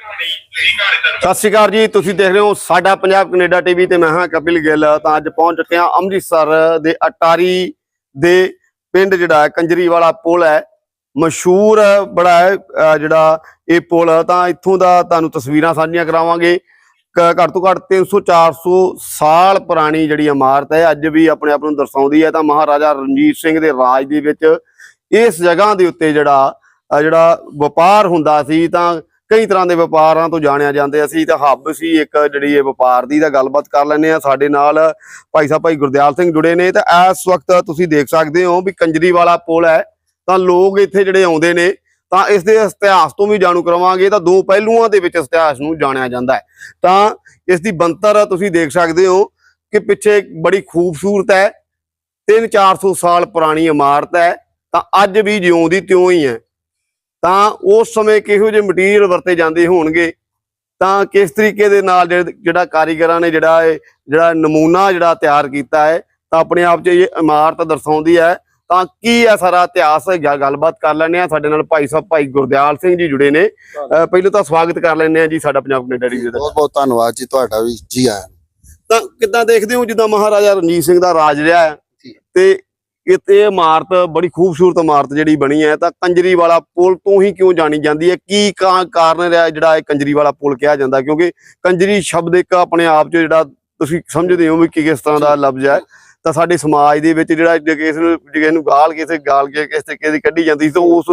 ਸਤਿ ਸ਼੍ਰੀ ਅਕਾਲ ਜੀ, ਤੁਸੀਂ ਦੇਖ ਰਹੇ ਹੋ ਸਾਡਾ ਪੰਜਾਬ ਕੈਨੇਡਾ ਟੀਵੀ ਤੇ ਮੈਂ ਹਾਂ ਕਪਿਲ ਗਿੱਲ। ਤਾਂ ਅੱਜ ਪਹੁੰਚ ਚੁੱਕੇ ਹਾਂ ਅੰਮ੍ਰਿਤਸਰ ਦੇ ਅਟਾਰੀ ਦੇ ਪਿੰਡ ਜਿਹੜਾ ਕੰਜਰੀ ਵਾਲਾ ਪੁਲ ਹੈ। ਮਸ਼ਹੂਰ ਬੜਾ ਹੈ ਜਿਹੜਾ ਇਹ ਪੁਲ। ਤਾਂ ਇੱਥੋਂ ਦਾ ਤੁਹਾਨੂੰ ਤਸਵੀਰਾਂ ਸਾਂਝੀਆਂ ਕਰਾਵਾਂਗੇ। ਘੱਟ ਤੋਂ ਘੱਟ 300 400 ਸਾਲ ਪੁਰਾਣੀ ਜਿਹੜੀ ਇਮਾਰਤ ਹੈ, ਅੱਜ ਵੀ ਆਪਣੇ ਆਪ ਨੂੰ ਦਰਸਾਉਂਦੀ ਹੈ। ਤਾਂ ਮਹਾਰਾਜਾ ਰਣਜੀਤ ਸਿੰਘ ਦੇ ਰਾਜ ਦੇ ਵਿੱਚ ਇਸ ਜਗ੍ਹਾ ਦੇ ਉੱਤੇ ਜਿਹੜਾ ਜਿਹੜਾ ਵਪਾਰ ਹੁੰਦਾ ਸੀ, ਤਾਂ ਕਈ ਤਰ੍ਹਾਂ ਦੇ ਵਪਾਰਾਂ ਤੋਂ ਜਾਣਿਆ ਜਾਂਦੇ ਅਸੀਂ ਤਾਂ ਹੱਬ ਸੀ, ਇੱਕ ਜਿਹੜੀ ਇਹ ਵਪਾਰ ਦੀ ਤਾਂ ਗੱਲਬਾਤ ਕਰ ਲੈਂਦੇ ਆ ਸਾਡੇ ਨਾਲ ਭਾਈ ਸਾਹਿਬ, ਭਾਈ ਗੁਰਦਿਆਲ ਸਿੰਘ ਜੁੜੇ ਨੇ। ਤਾਂ ਇਸ ਵਕਤ ਤੁਸੀਂ ਦੇਖ ਸਕਦੇ ਹੋ ਵੀ ਕੰਜਰੀ ਵਾਲਾ ਪੁਲ ਹੈ। ਤਾਂ ਲੋਕ ਇੱਥੇ ਜਿਹੜੇ ਆਉਂਦੇ ਨੇ, ਤਾਂ ਇਸ ਦੇ ਇਤਿਹਾਸ ਤੋਂ ਵੀ ਜਾਣੂ ਕਰਵਾਵਾਂਗੇ ਤਾਂ ਦੋ ਪਹਿਲੂਆਂ ਦੇ ਵਿੱਚ ਇਤਿਹਾਸ ਨੂੰ ਜਾਣਿਆ ਜਾਂਦਾ ਹੈ। ਤਾਂ ਇਸ ਦੀ ਬੰਤਰ ਤੁਸੀਂ ਦੇਖ ਸਕਦੇ ਹੋ ਕਿ ਪਿੱਛੇ ਬੜੀ ਖੂਬਸੂਰਤ ਹੈ। 3-400 ਸਾਲ ਪੁਰਾਣੀ ਇਮਾਰਤ ਹੈ। ਤਾਂ ਅੱਜ ਵੀ ਜਿਉਂ ਦੀ ਤਿਉਂ ਹੀ ਹੈ। ਤਾਂ ਉਸ ਸਮੇਂ ਕਿਹੋ ਜਿਹੇ ਮਟੀਰੀਅਲ ਵਰਤੇ ਜਾਂਦੇ ਹੋਣਗੇ? ਤਾਂ ਕਿਸ ਤਰੀਕੇ ਦੇ ਨਾਲ ਜਿਹੜੇ- ਕਾਰੀਗਰਾਂ ਨੇ ਜਿਹੜਾ ਇਹ ਜਿਹੜਾ ਨਮੂਨਾ ਜਿਹੜਾ ਤਿਆਰ ਕੀਤਾ ਹੈ ਤਾਂ ਆਪਣੇ ਆਪ 'ਚ ਇਹ ਇਮਾਰਤ ਦਰਸਾਉਂਦੀ ਹੈ। ਤਾਂ ਕੀ ਹੈ ਸਾਰਾ ਇਤਿਹਾਸ ਜਾਂ ਗੱਲਬਾਤ ਕਰ ਲੈਂਦੇ ਆ ਸਾਡੇ ਨਾਲ ਭਾਈ ਸਾਹਿਬ ਭਾਈ ਗੁਰਦਿਆਲ ਸਿੰਘ ਜੀ ਜੁੜੇ ਨੇ। ਪਹਿਲਾਂ ਤਾਂ ਸਵਾਗਤ ਕਰ ਲੈਂਦੇ ਆ ਜੀ ਸਾਡਾ ਪੰਜਾਬ ਕੈਨੇਡਾ ਟੀਵੀ ਦਾ। ਬਹੁਤ ਬਹੁਤ ਧੰਨਵਾਦ ਜੀ ਤੁਹਾਡਾ ਵੀ ਜੀ ਆਇਆਂ। ਤਾਂ ਕਿੱਦਾਂ ਦੇਖਦੇ ਹੋ ਜਿੱਦਾਂ ਮਹਾਰਾਜਾ ਰਣਜੀਤ ਸਿੰਘ ਦਾ ਰਾਜ ਰਿਹਾ ਹੈ? ਜੀ। ਤੇ ਇਹ ਇਮਾਰਤ ਬੜੀ ਖੂਬਸੂਰਤ ਇਮਾਰਤ ਜਿਹੜੀ ਬਣੀ ਹੈ ਤਾਂ ਕੰਜਰੀ ਵਾਲਾ ਪੁਲ ਤੋਂ ਹੀ ਕਿਉਂ ਜਾਣੀ ਜਾਂਦੀ ਹੈ? ਕੀ ਕਾ- ਕਾਰਨ ਰਿਹਾ ਜਿਹੜਾ ਇਹ ਕੰਜਰੀ ਵਾਲਾ ਪੁਲ ਕਿਹਾ ਜਾਂਦਾ? ਕਿਉਂਕਿ ਕੰਜਰੀ ਸ਼ਬਦ ਇੱਕ ਆਪਣੇ ਆਪ 'ਚ ਜਿਹੜਾ ਤੁਸੀਂ ਸਮਝਦੇ ਹੋ ਵੀ ਕਿ ਕਿਸ ਤਰ੍ਹਾਂ ਦਾ ਲਫ਼ਜ਼ ਹੈ। ਤਾਂ ਸਾਡੇ ਸਮਾਜ ਦੇ ਵਿੱਚ ਜਿਹੜਾ ਜੇ ਨੂੰ ਕਿਸੇ ਨੂੰ ਗਾਲ ਕਿਸੇ ਗਾਲ ਕੇ ਕਿਸ ਤਰੀਕੇ ਦੀ ਕੱਢੀ ਜਾਂਦੀ ਸੀ ਤਾਂ ਉਸ